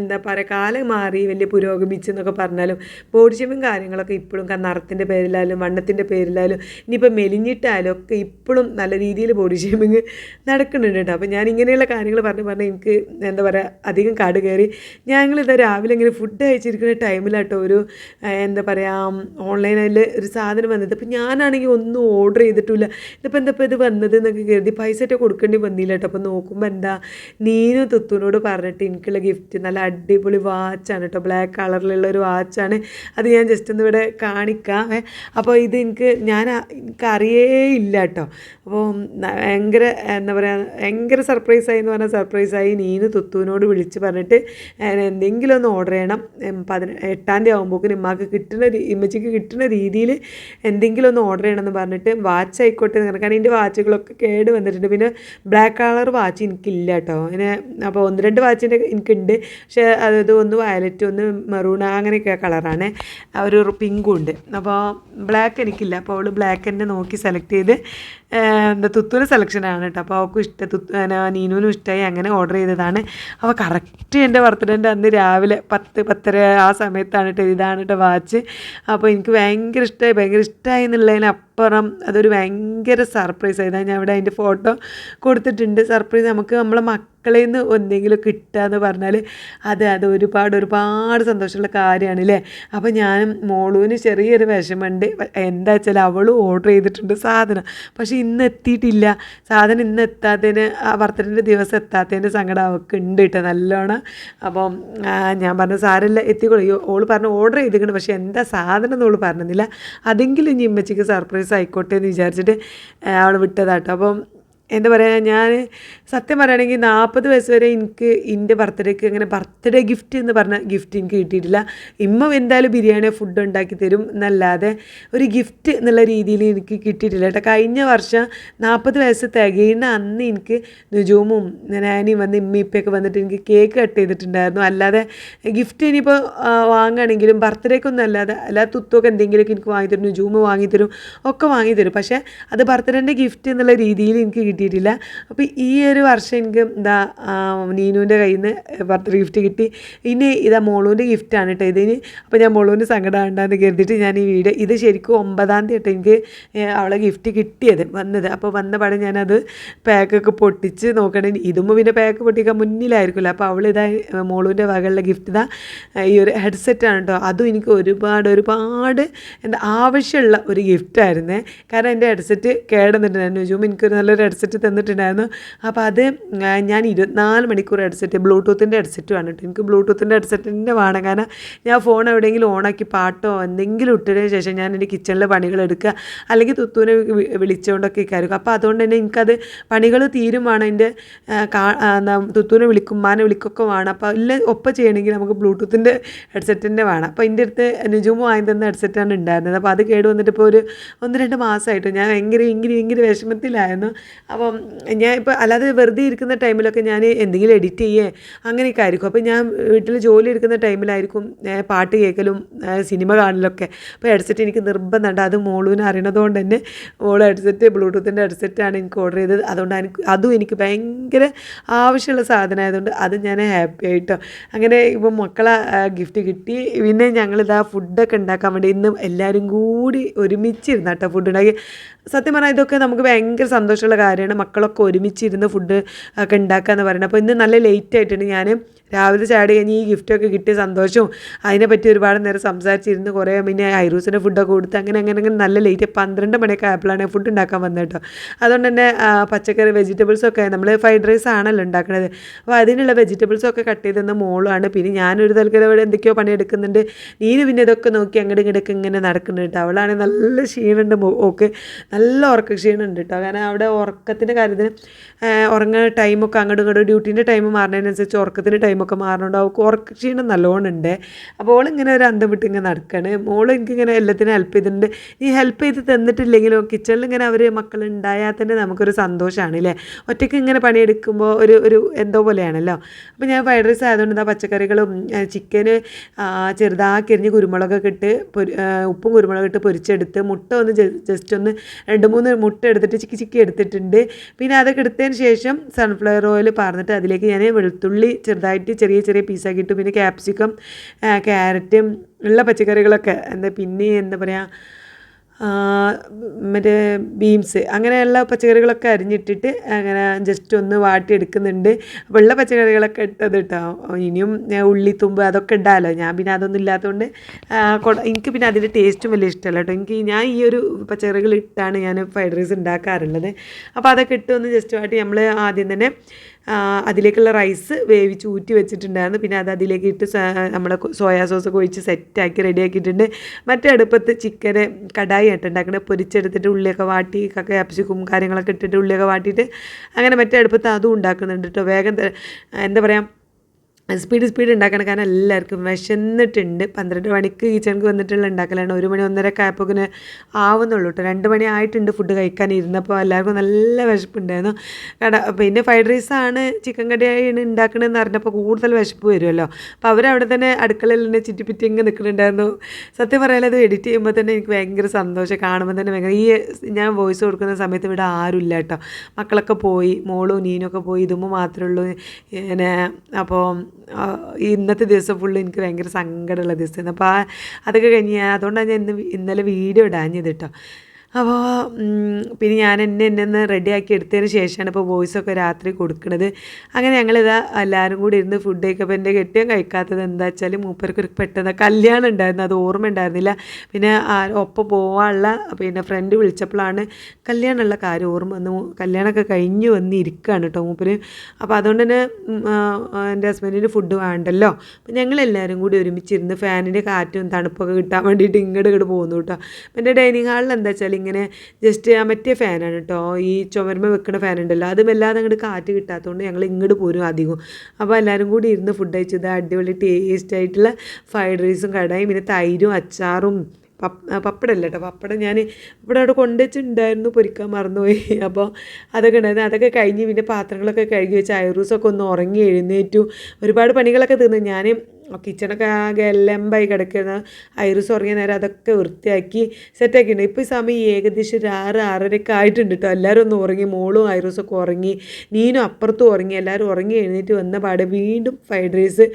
എന്താ പറയുക കാലം മാറി വലിയ പുരോഗമിച്ചെന്നൊക്കെ പറഞ്ഞാലും ബോഡി ഷേമിങ് കാര്യങ്ങളൊക്കെ ഇപ്പോഴും നിറത്തിന്റെ പേരിലായാലും വണ്ണത്തിന്റെ പേരിലായാലും ഇനിയിപ്പോൾ മെലിഞ്ഞിട്ടായാലും ഒക്കെ ഇപ്പോഴും നല്ല രീതിയിൽ ബോഡി ഷേമിങ് നടക്കുന്നുണ്ട് കേട്ടോ അപ്പോൾ ഞാൻ ഇങ്ങനെയുള്ള കാര്യങ്ങൾ പറഞ്ഞ് പറഞ്ഞ് എനിക്ക് എന്താ പറയുക അധികം കാട് കയറി. ഞങ്ങളിതാ രാവിലെ ഇങ്ങനെ ഫുഡ് കഴിച്ചിരിക്കുന്ന ടൈമിലാട്ടോ ഒരു എന്താ പറയുക ഓൺലൈനിൽ ഒരു സാധനം വന്നത്. അപ്പം ഞാനാണെങ്കിൽ ഒന്നും ഓർഡർ ചെയ്തിട്ടില്ല. ഇതിപ്പോൾ എന്താ ഇപ്പോൾ ഇത് വന്നത് എന്നൊക്കെ കരുതി പൈസ ഒക്കെ കൊടുക്കേണ്ടി വന്നില്ല കേട്ടോ അപ്പോൾ നോക്കുമ്പോൾ എന്താ നീനും തുത്തുനോട് പറഞ്ഞിട്ട് എനിക്കുള്ള ഗിഫ്റ്റ് നല്ല അടിപൊളി വാച്ചാണ് കേട്ടോ ബ്ലാക്ക് കളറിലുള്ള ഒരു വാച്ചാണ് അത് ഞാൻ ജസ്റ്റ് ഒന്ന് ഇവിടെ കാണിക്കാം അപ്പോൾ ഇത് എനിക്ക് ഞാൻ എനിക്കറിയേ ഇല്ല കേട്ടോ അപ്പോൾ ഭയങ്കര എന്താ പറയുക ഭയങ്കര സർപ്രൈസായി എന്ന് പറഞ്ഞാൽ സർപ്രൈസായി നീന് തുത്തുവിനോട് വിളിച്ച് പറഞ്ഞിട്ട് എന്തെങ്കിലും ഒന്ന് ഓർഡർ ചെയ്യണം. പതിന എട്ടാം തീയതി ആകുമ്പോഴേക്കും നിമ്മാക്ക് കിട്ടുന്ന ഇമ്മച്ചിക്ക് കിട്ടുന്ന രീതിയിൽ എന്തെങ്കിലും ഒന്ന് ഓർഡർ ചെയ്യണമെന്ന് പറഞ്ഞിട്ട് വാച്ച് ആയിക്കോട്ടെ കാരണം എന്റെ വാച്ചുകളൊക്കെ കേട് വന്നിട്ടുണ്ട്. പിന്നെ ബ്ലാക്ക് കളർ വാച്ച് എനിക്കില്ല കേട്ടോ. അങ്ങനെ അപ്പോൾ ഒന്ന് രണ്ട് വാച്ചിന്റെ എനിക്കുണ്ട്. പക്ഷേ അതായത് ഒന്ന് വയലറ്റ് ഒന്ന് മെറൂൺ അങ്ങനെയൊക്കെ കളറാണ് ഒരു പിങ്കും ഉണ്ട്. അപ്പോൾ ബ്ലാക്ക് എനിക്കില്ല. അപ്പോൾ അവൾ ബ്ലാക്ക് തന്നെ നോക്കി സെലക്ട് ചെയ്ത് എന്താ തുത്തൂര് സെലക്ഷനാണ് കേട്ടോ. അപ്പോൾ അവൾക്കും ഇഷ്ടം തുത്തു നീനുവിനും ഇഷ്ടമായി അങ്ങനെ ഓർഡർ ചെയ്തതാണ്. അപ്പോൾ കറക്റ്റ് എന്റെ ബർത്ത്ഡേന്റെ അന്ന് രാവിലെ പത്ത് പത്തര ആ സമയത്താണ് കേട്ടോ. ഇതാണ് കേട്ടോ വാച്ച് അപ്പോൾ എനിക്ക് ഭയങ്കര ഇഷ്ടമായി ഭയങ്കര ഇഷ്ടമായി എന്നുള്ളതിനപ്പുറം അതൊരു ഭയങ്കര സർപ്രൈസ് ആയതാണ് ഞാൻ ഇവിടെ അതിന്റെ ഫോട്ടോ കൊടുത്തിട്ടുണ്ട്. സർപ്രൈസ് നമുക്ക് നമ്മളെ മക്കളിൽ നിന്ന് എന്തെങ്കിലും കിട്ടുക എന്ന് പറഞ്ഞാൽ അത് അത് ഒരുപാട് ഒരുപാട് സന്തോഷമുള്ള കാര്യമാണ് അല്ലേ അപ്പോൾ ഞാനും മോളുവിന് ചെറിയൊരു വിഷമമുണ്ട്. എന്താ വെച്ചാൽ അവളും ഓർഡർ ചെയ്തിട്ടുണ്ട് സാധനം. പക്ഷേ ഇന്ന് എത്തിയിട്ടില്ല. സാധനം ഇന്ന് എത്താത്തതിന് ആ ബർത്ത്ഡേന്റെ ദിവസം എത്താത്തതിന്റെ സങ്കടം അവൾക്ക് ഉണ്ട് കേട്ടോ നല്ലോണം. അപ്പോൾ ഞാൻ പറഞ്ഞു സാരമില്ല എത്തിക്കൊള്ളൂ ഓൾ പറഞ്ഞു ഓർഡർ ചെയ്തിട്ടുണ്ട്. പക്ഷേ എന്താ സാധനം എന്ന് ഓൾ പറഞ്ഞില്ല. അതെങ്കിലും ഇനി ഇമ്മച്ചിക്ക് സർപ്രൈസ് ആയിക്കോട്ടെ എന്ന് വിചാരിച്ചിട്ട് അവൾ വിട്ടതാട്ടോ. അപ്പം എന്താ പറയുക ഞാൻ സത്യം പറയുകയാണെങ്കിൽ നാൽപ്പത് വയസ്സ് വരെ എനിക്ക് എന്റെ ബർത്ത്ഡേക്ക് അങ്ങനെ ബർത്ത്ഡേ ഗിഫ്റ്റ് എന്ന് പറഞ്ഞ ഗിഫ്റ്റ് എനിക്ക് കിട്ടിയിട്ടില്ല. ഇമ്മ എന്തായാലും ബിരിയാണിയോ ഫുഡ് ഉണ്ടാക്കി തരും എന്നല്ലാതെ ഒരു ഗിഫ്റ്റ് എന്നുള്ള രീതിയിൽ എനിക്ക് കിട്ടിയിട്ടില്ല കേട്ടോ. കഴിഞ്ഞ വർഷം നാൽപ്പത് വയസ്സ് തികയുന്ന അന്ന് എനിക്ക് നുജൂമും നാനിയും വന്ന് ഇമ്മിപ്പൊക്കെ വന്നിട്ട് എനിക്ക് കേക്ക് കട്ട് ചെയ്തിട്ടുണ്ടായിരുന്നു. അല്ലാതെ ഗിഫ്റ്റ് ഇനിയിപ്പോൾ വാങ്ങുകയാണെങ്കിലും ബർത്ത്ഡേക്കൊന്നും അല്ലാതെ അല്ലാതെ തുത്തൊക്കെ എന്തെങ്കിലുമൊക്കെ എനിക്ക് വാങ്ങി തരും നുജൂമ് വാങ്ങി തരും ഒക്കെ വാങ്ങി തരും പക്ഷേ അത് ബർത്ത്ഡേന്റെ ഗിഫ്റ്റ് എന്നുള്ള രീതിയിൽ എനിക്ക് കിട്ടിയിട്ടില്ല. അപ്പോൾ ഈ ഒരു വർഷം എനിക്ക് എന്താ നീനുവിന്റെ കയ്യിൽ നിന്ന് ബർത്ത്ഡേ ഗിഫ്റ്റ് കിട്ടി. ഇനി ഇതാ മോളൂന്റെ ഗിഫ്റ്റാണ് കേട്ടോ ഇതിന് അപ്പോൾ ഞാൻ മോളൂന്റെ സങ്കടം ഉണ്ടാന്ന് കരുതിയിട്ട് ഞാൻ ഈ വീഡിയോ ഇത് ശരിക്കും ഒമ്പതാം തീയതി കേട്ടോ എനിക്ക് അവളെ ഗിഫ്റ്റ് കിട്ടിയത് വന്നത്. അപ്പോൾ വന്ന പാടെ ഞാനത് പാക്കൊക്കെ പൊട്ടിച്ച് നോക്കണേ. ഇതുമ്പോൾ പിന്നെ പാക്ക് പൊട്ടിക്കാൻ മുന്നിലായിരിക്കുമല്ലോ അപ്പോൾ അവളിതാ മോളൂന്റെ വകയുള്ള ഗിഫ്റ്റ് ഇതാ ഈ ഒരു ഹെഡ്സെറ്റാണ് കേട്ടോ അതും എനിക്ക് ഒരുപാട് ഒരുപാട് എന്താ ആവശ്യമുള്ള ഒരു ഗിഫ്റ്റായിരുന്നേ കാരണം എന്റെ ഹെഡ്സെറ്റ് കേടുന്നുണ്ട് ഞാൻ ചോദിച്ചു എനിക്കൊരു നല്ലൊരു ഹെഡ്സെറ്റ് തന്നിട്ടുണ്ടായിരുന്നു. അപ്പോൾ അത് ഞാൻ ഇരുപത്തിനാല് മണിക്കൂർ ഹെഡ്സെറ്റ് ബ്ലൂടൂത്തിന്റെ ഹെഡ്സെറ്റ് വേണം കേട്ടോ. എനിക്ക് ബ്ലൂടൂത്തിന്റെ ഹെഡ്സെറ്റിന്റെ വേണം. കാരണം ഞാൻ ഫോൺ എവിടെയെങ്കിലും ഓണാക്കി പാട്ടോ എന്തെങ്കിലും ഇട്ടതിന് ശേഷം ഞാൻ എന്റെ കിച്ചണിലെ പണികൾ എടുക്കുക. അല്ലെങ്കിൽ തുത്തൂനെ വിളിച്ചുകൊണ്ടൊക്കെ ഇരിക്കും അപ്പോൾ അതുകൊണ്ട് തന്നെ എനിക്കത് പണികൾ തീരും വേണം. എന്റെ തുത്തൂനെ വിളിക്കും മാനെ വിളിക്കൊക്കെ വേണം. അപ്പോൾ ഇല്ല ഒപ്പം ചെയ്യണമെങ്കിൽ നമുക്ക് ബ്ലൂടൂത്തിന്റെ ഹെഡ്സെറ്റിന്റെ വേണം. അപ്പോൾ എന്റെ അടുത്ത് നിജുമു വാങ്ങി തന്ന ഹെഡ്സെറ്റാണ് ഉണ്ടായിരുന്നത്. അപ്പോൾ അത് കേട് വന്നിട്ട് ഇപ്പോൾ ഒരു ഒന്ന് രണ്ട് മാസമായിട്ട് ഞാൻ ഭയങ്കര ഭയങ്കര ഭയങ്കര വിഷമത്തിലായിരുന്നു. അപ്പം ഞാൻ ഇപ്പോൾ അല്ലാതെ വെറുതെ ഇരിക്കുന്ന ടൈമിലൊക്കെ ഞാൻ എന്തെങ്കിലും എഡിറ്റ് ചെയ്യേ അങ്ങനെയൊക്കെ ആയിരിക്കും. അപ്പോൾ ഞാൻ വീട്ടിൽ ജോലി എടുക്കുന്ന ടൈമിലായിരിക്കും പാട്ട് കേൾക്കലും സിനിമ കാണലൊക്കെ. അപ്പോൾ ഹെഡ്സെറ്റ് എനിക്ക് നിർബന്ധമുണ്ട്. അത് മോളൂന് അറിയണതുകൊണ്ട് തന്നെ മോൾ ഹെഡ്സെറ്റ് ബ്ലൂടൂത്തിന്റെ ഹെഡ്സെറ്റാണ് എനിക്ക് ഓർഡർ ചെയ്തത്. അതുകൊണ്ട് എനിക്ക് അതും എനിക്ക് ഭയങ്കര ആവശ്യമുള്ള സാധനമായതുകൊണ്ട് അത് ഞാൻ ഹാപ്പി ആയിട്ടോ. അങ്ങനെ ഇപ്പം മക്കളെ ഗിഫ്റ്റ് കിട്ടി. പിന്നെ ഞങ്ങളിതാ ഫുഡൊക്കെ ഉണ്ടാക്കാൻ വേണ്ടി ഇന്ന് എല്ലാവരും കൂടി ഒരുമിച്ചിരുന്നു കേട്ടോ ഫുഡ് ഉണ്ടാക്കി. സത്യം പറഞ്ഞാൽ ഇതൊക്കെ നമുക്ക് ഭയങ്കര സന്തോഷമുള്ള കാര്യമാണ് മക്കളൊക്കെ ഒരുമിച്ചിരുന്ന് ഫുഡ് ഒക്കെ ഉണ്ടാക്കുക എന്ന് പറയുന്നത് അപ്പോൾ ഇന്ന് നല്ല ലേറ്റ് ആയിട്ടുണ്ട്. ഞാൻ രാവിലെ ചാടി കഴിഞ്ഞ് ഈ ഗിഫ്റ്റൊക്കെ കിട്ടിയ സന്തോഷവും അതിനെപ്പറ്റി ഒരുപാട് നേരം സംസാരിച്ചിരുന്ന് കുറേ പിന്നെ ഐറൂസിന് ഫുഡൊക്കെ കൊടുത്ത് അങ്ങനെ അങ്ങനെ അങ്ങനെ നല്ല ലേറ്റ് പന്ത്രണ്ട് മണിയൊക്കെ ആയപ്പോഴാണ് ഫുഡ് ഉണ്ടാക്കാൻ വന്നത് കേട്ടോ. അതുകൊണ്ട് തന്നെ പച്ചക്കറി വെജിറ്റബിൾസൊക്കെ നമ്മൾ ഫ്രൈഡ് റൈസ് ആണല്ലോ ഉണ്ടാക്കുന്നത് അപ്പോൾ അതിനുള്ള വെജിറ്റബിൾസൊക്കെ കട്ട് ചെയ്തെന്ന മോളാണ് പിന്നെ ഞാനൊരു തൽക്കാലം ഇവിടെ എന്തൊക്കെയോ പണിയെടുക്കുന്നുണ്ട്. നീന് പിന്നെ ഇതൊക്കെ നോക്കി അങ്ങോട്ട് ഇങ്ങോട്ടൊക്കെ ഇങ്ങനെ നടക്കുന്നുണ്ട് കേട്ടോ. അവളാണെങ്കിൽ നല്ല ക്ഷീണമുണ്ട് ഓക്കെ. നല്ല ഉറക്ക ക്ഷീണമുണ്ട് കേട്ടോ. കാരണം അവിടെ ഉറക്കത്തിന്റെ കാര്യത്തിന് ഉറങ്ങുന്ന ടൈമൊക്കെ അങ്ങോട്ടും ഇങ്ങോട്ടും ഡ്യൂട്ടീന്റെ ടൈം മാറുന്നതിനനുസരിച്ച് ഉറക്കത്തിന്റെ ടൈമൊക്കെ മാറണുണ്ട്. അവൾക്ക് ഉറക്ക ക്ഷീണം നല്ലോണം ഉണ്ട് അപ്പോൾ ഓളിങ്ങനെ ഒരു അന്തം വിട്ട് ഇങ്ങനെ നടക്കുകയാണ് മോൾ എനിക്കിങ്ങനെ എല്ലാത്തിനും ഹെൽപ്പ് ചെയ്തിട്ടുണ്ട്. ഈ ഹെൽപ്പ് ചെയ്ത് തന്നിട്ടില്ലെങ്കിലും കിച്ചണിൽ ഇങ്ങനെ അവർ മക്കൾ ഉണ്ടായാൽ തന്നെ നമുക്കൊരു സന്തോഷമാണ് അല്ലേ ഒറ്റയ്ക്ക് ഇങ്ങനെ പണിയെടുക്കുമ്പോൾ ഒരു ഒരു എന്തോ പോലെയാണല്ലോ? അപ്പോൾ ഞാൻ ഫ്രൈഡ് റൈസ് ആയതുകൊണ്ട് എന്താ പച്ചക്കറികളും ചിക്കന് ചെറുതാക്കി എറിഞ്ഞ് കുരുമുളകൊക്കെ ഇട്ട് പൊരി ഉപ്പും കുരുമുളകും ഇട്ട് പൊരിച്ചെടുത്ത് മുട്ട ഒന്ന് ജസ്റ്റ് ഒന്ന് രണ്ട് മൂന്ന് മുട്ട എടുത്തിട്ട് ചിക്കി ചിക്കി എടുത്തിട്ടുണ്ട്. പിന്നെ അതൊക്കെ എടുത്തതിന് ശേഷം സൺഫ്ലവർ ഓയിൽ പാർന്നിട്ട് അതിലേക്ക് ഞാൻ വെളുത്തുള്ളി ചെറുതായിട്ട് ചെറിയ ചെറിയ പീസാക്കി ഇട്ടു. പിന്നെ ക്യാപ്സിക്കം ക്യാരറ്റും ഉള്ള പച്ചക്കറികളൊക്കെ. എന്താ പിന്നെ എന്താ പറയുക മറ്റേ ബീൻസ് അങ്ങനെയുള്ള പച്ചക്കറികളൊക്കെ അരിഞ്ഞിട്ടിട്ട് അങ്ങനെ ജസ്റ്റ് ഒന്ന് വാട്ടിയെടുക്കുന്നുണ്ട്. ഉള്ള പച്ചക്കറികളൊക്കെ ഇട്ടത് കേട്ടോ ഇനിയും ഉള്ളിത്തുമ്പ് അതൊക്കെ ഇടാമല്ലോ ഞാൻ പിന്നെ അതൊന്നും ഇല്ലാത്തതുകൊണ്ട് എനിക്ക് പിന്നെ അതിന്റെ ടേസ്റ്റും വലിയ ഇഷ്ടമല്ല കേട്ടോ എനിക്ക് ഞാൻ ഈ ഒരു പച്ചക്കറികൾ ഇട്ടാണ് ഞാൻ ഫ്രൈഡ് റൈസ് ഉണ്ടാക്കാറുള്ളത് അപ്പോൾ അതൊക്കെ ഇട്ട് ഒന്ന് ജസ്റ്റ് വാട്ടി നമ്മൾ ആദ്യം തന്നെ അതിലേക്കുള്ള റൈസ് വേവിച്ച് ഊറ്റി വെച്ചിട്ടുണ്ടായിരുന്നു. പിന്നെ അത് അതിലേക്ക് ഇട്ട് നമ്മൾ സോയാ സോസൊക്കെ ഒഴിച്ച് സെറ്റാക്കി റെഡിയാക്കിയിട്ടുണ്ട് മറ്റേ അടുപ്പത്ത് ചിക്കന് കടായി ആയിട്ട് ഉണ്ടാക്കുന്നത് പൊരിച്ചെടുത്തിട്ട് ഉള്ളിയൊക്കെ വാട്ടി ക്യാപ്സിക്കും കാര്യങ്ങളൊക്കെ ഇട്ടിട്ട് ഉള്ളിയൊക്കെ വാട്ടിയിട്ട് അങ്ങനെ മറ്റേ അടുപ്പത്ത് അതും ഉണ്ടാക്കുന്നുണ്ട് കേട്ടോ വേഗം എന്താ പറയുക സ്പീഡ് സ്പീഡ് ഉണ്ടാക്കണ. കാരണം എല്ലാവർക്കും വിശന്നിട്ടുണ്ട്. പന്ത്രണ്ട് മണിക്ക് കിച്ചണിക്ക് വന്നിട്ടുള്ള ഉണ്ടാക്കലാണ്. ഒരു മണി ഒന്നര ആയപ്പോൾ ഇങ്ങനെ ആവുന്നുള്ളൂ കേട്ടോ. രണ്ട് മണി ആയിട്ടുണ്ട് ഫുഡ് കഴിക്കാൻ ഇരുന്നപ്പോൾ. എല്ലാവർക്കും നല്ല വിശപ്പുണ്ടായിരുന്നു. കട പിന്നെ ഫ്രൈഡ് റൈസാണ് ചിക്കൻ കറിയാണ് ഉണ്ടാക്കണമെന്ന് അറിഞ്ഞപ്പോൾ കൂടുതൽ വിശപ്പ് വരുമല്ലോ. അപ്പോൾ അവരവിടെ തന്നെ അടുക്കളയിൽ തന്നെ ചുറ്റിപ്പിറ്റി ഇങ്ങനെ നിൽക്കുന്നുണ്ടായിരുന്നു. സത്യം പറയാൻ എഡിറ്റ് ചെയ്യുമ്പോൾ തന്നെ എനിക്ക് ഭയങ്കര സന്തോഷം. കാണുമ്പോൾ തന്നെ ഭയങ്കര ഈ ഞാൻ വോയിസ് കൊടുക്കുന്ന സമയത്ത് ഇവിടെ ആരുമില്ല കേട്ടോ. മക്കളൊക്കെ പോയി മോളും നീനൊക്കെ പോയി ഇതുമ്പോൾ മാത്രമേ ഉള്ളൂ. പിന്നെ അപ്പോൾ ഇന്നത്തെ ദിവസം ഫുള്ള് എനിക്ക് ഭയങ്കര സങ്കടമുള്ള ദിവസമായിരുന്നു. അപ്പോൾ ആ അതൊക്കെ കഴിഞ്ഞ് അതുകൊണ്ടാണ് ഞാൻ ഇന്ന് ഇന്നലെ വീഡിയോ ഇടാഞ്ഞത് കേട്ടോ അപ്പോൾ പിന്നെ ഞാൻ എന്നെ എന്നെ ഒന്ന് റെഡിയാക്കി എടുത്തതിന് ശേഷമാണ് ഇപ്പോൾ വോയിസൊക്കെ രാത്രി കൊടുക്കുന്നത് അങ്ങനെ ഞങ്ങളിതാ എല്ലാവരും കൂടി ഇരുന്ന് ഫുഡ് അപ്പോൾ എന്റെ കെട്ടിയും കഴിക്കാത്തത് എന്താ വെച്ചാൽ മൂപ്പർക്ക് ഒരു പെട്ടെന്ന് കല്യാണം ഉണ്ടായിരുന്നു. അത് ഓർമ്മ ഉണ്ടായിരുന്നില്ല. പിന്നെ ഒപ്പം പോകാനുള്ള പിന്നെ ഫ്രണ്ട് വിളിച്ചപ്പോഴാണ് കല്യാണമുള്ള കാര്യം ഓർമ്മ വന്ന് കല്യാണമൊക്കെ കഴിഞ്ഞ് വന്ന് ഇരിക്കുകയാണ് കേട്ടോ മൂപ്പര്. അപ്പോൾ അതുകൊണ്ട് തന്നെ എന്റെ ഹസ്ബൻഡിന് ഫുഡ് വേണ്ടല്ലോ. അപ്പോൾ ഞങ്ങളെല്ലാവരും കൂടി ഒരുമിച്ചിരുന്ന് ഫാനിന്റെ കാറ്റും തണുപ്പൊക്കെ കിട്ടാൻ വേണ്ടിയിട്ട് ഇങ്ങോട്ട് ഇങ്ങോട്ട് പോകുന്നു കേട്ടോ. എന്റെ ഡൈനിങ് ഹാളിൽ എന്താ വെച്ചാൽ ഇങ്ങനെ ജസ്റ്റ് ആ മറ്റേ ഫാനാണ് കേട്ടോ ഈ ചുമരുമ വെക്കുന്ന ഫാൻ ഉണ്ടല്ലോ. അതും അങ്ങോട്ട് കാറ്റ് കിട്ടാത്തതുകൊണ്ട് ഞങ്ങൾ ഇങ്ങോട്ട് പോരും അധികം അപ്പോൾ എല്ലാവരും കൂടി ഇരുന്ന് ഫുഡ് കഴിച്ചത് അടിപൊളി ടേസ്റ്റ് ആയിട്ടുള്ള ഫ്രൈഡ് റൈസും കടായും പിന്നെ തൈരും അച്ചാറും പപ്പ പപ്പടമല്ല കേട്ടോ പപ്പടം ഞാൻ ഇവിടെ അവിടെ കൊണ്ടുവച്ചിട്ടുണ്ടായിരുന്നു. പൊരിക്കാൻ മറന്നുപോയി. അപ്പോൾ അതൊക്കെ ഉണ്ടായിരുന്നു. അതൊക്കെ കഴിഞ്ഞ് പിന്നെ പാത്രങ്ങളൊക്കെ കഴുകി വെച്ച് ഐറൂസൊക്കെ ഒന്ന് ഉറങ്ങി എഴുന്നേറ്റു. ഒരുപാട് പണികളൊക്കെ തീർന്നു. ഞാൻ കിച്ചണൊക്കെ ആകെ എല്ലമ്പായി കിടക്കുന്ന ഐറിസ് ഉറങ്ങിയ നേരം അതൊക്കെ വൃത്തിയാക്കി സെറ്റാക്കിയിട്ടുണ്ട് ഇപ്പോൾ ഈ സമയം ഏകദേശം ഒരു ആറ് ആറരയൊക്കെ ആയിട്ടുണ്ട് കേട്ടോ എല്ലാവരും ഒന്ന് ഉറങ്ങി. മോളും ഐറിസൊക്കെ ഉറങ്ങി. നീനും അപ്പുറത്തും ഉറങ്ങി. എല്ലാവരും ഉറങ്ങി എഴുന്നേറ്റ് വന്ന പാടെ വീണ്ടും ഫ്രൈഡ് റൈസ്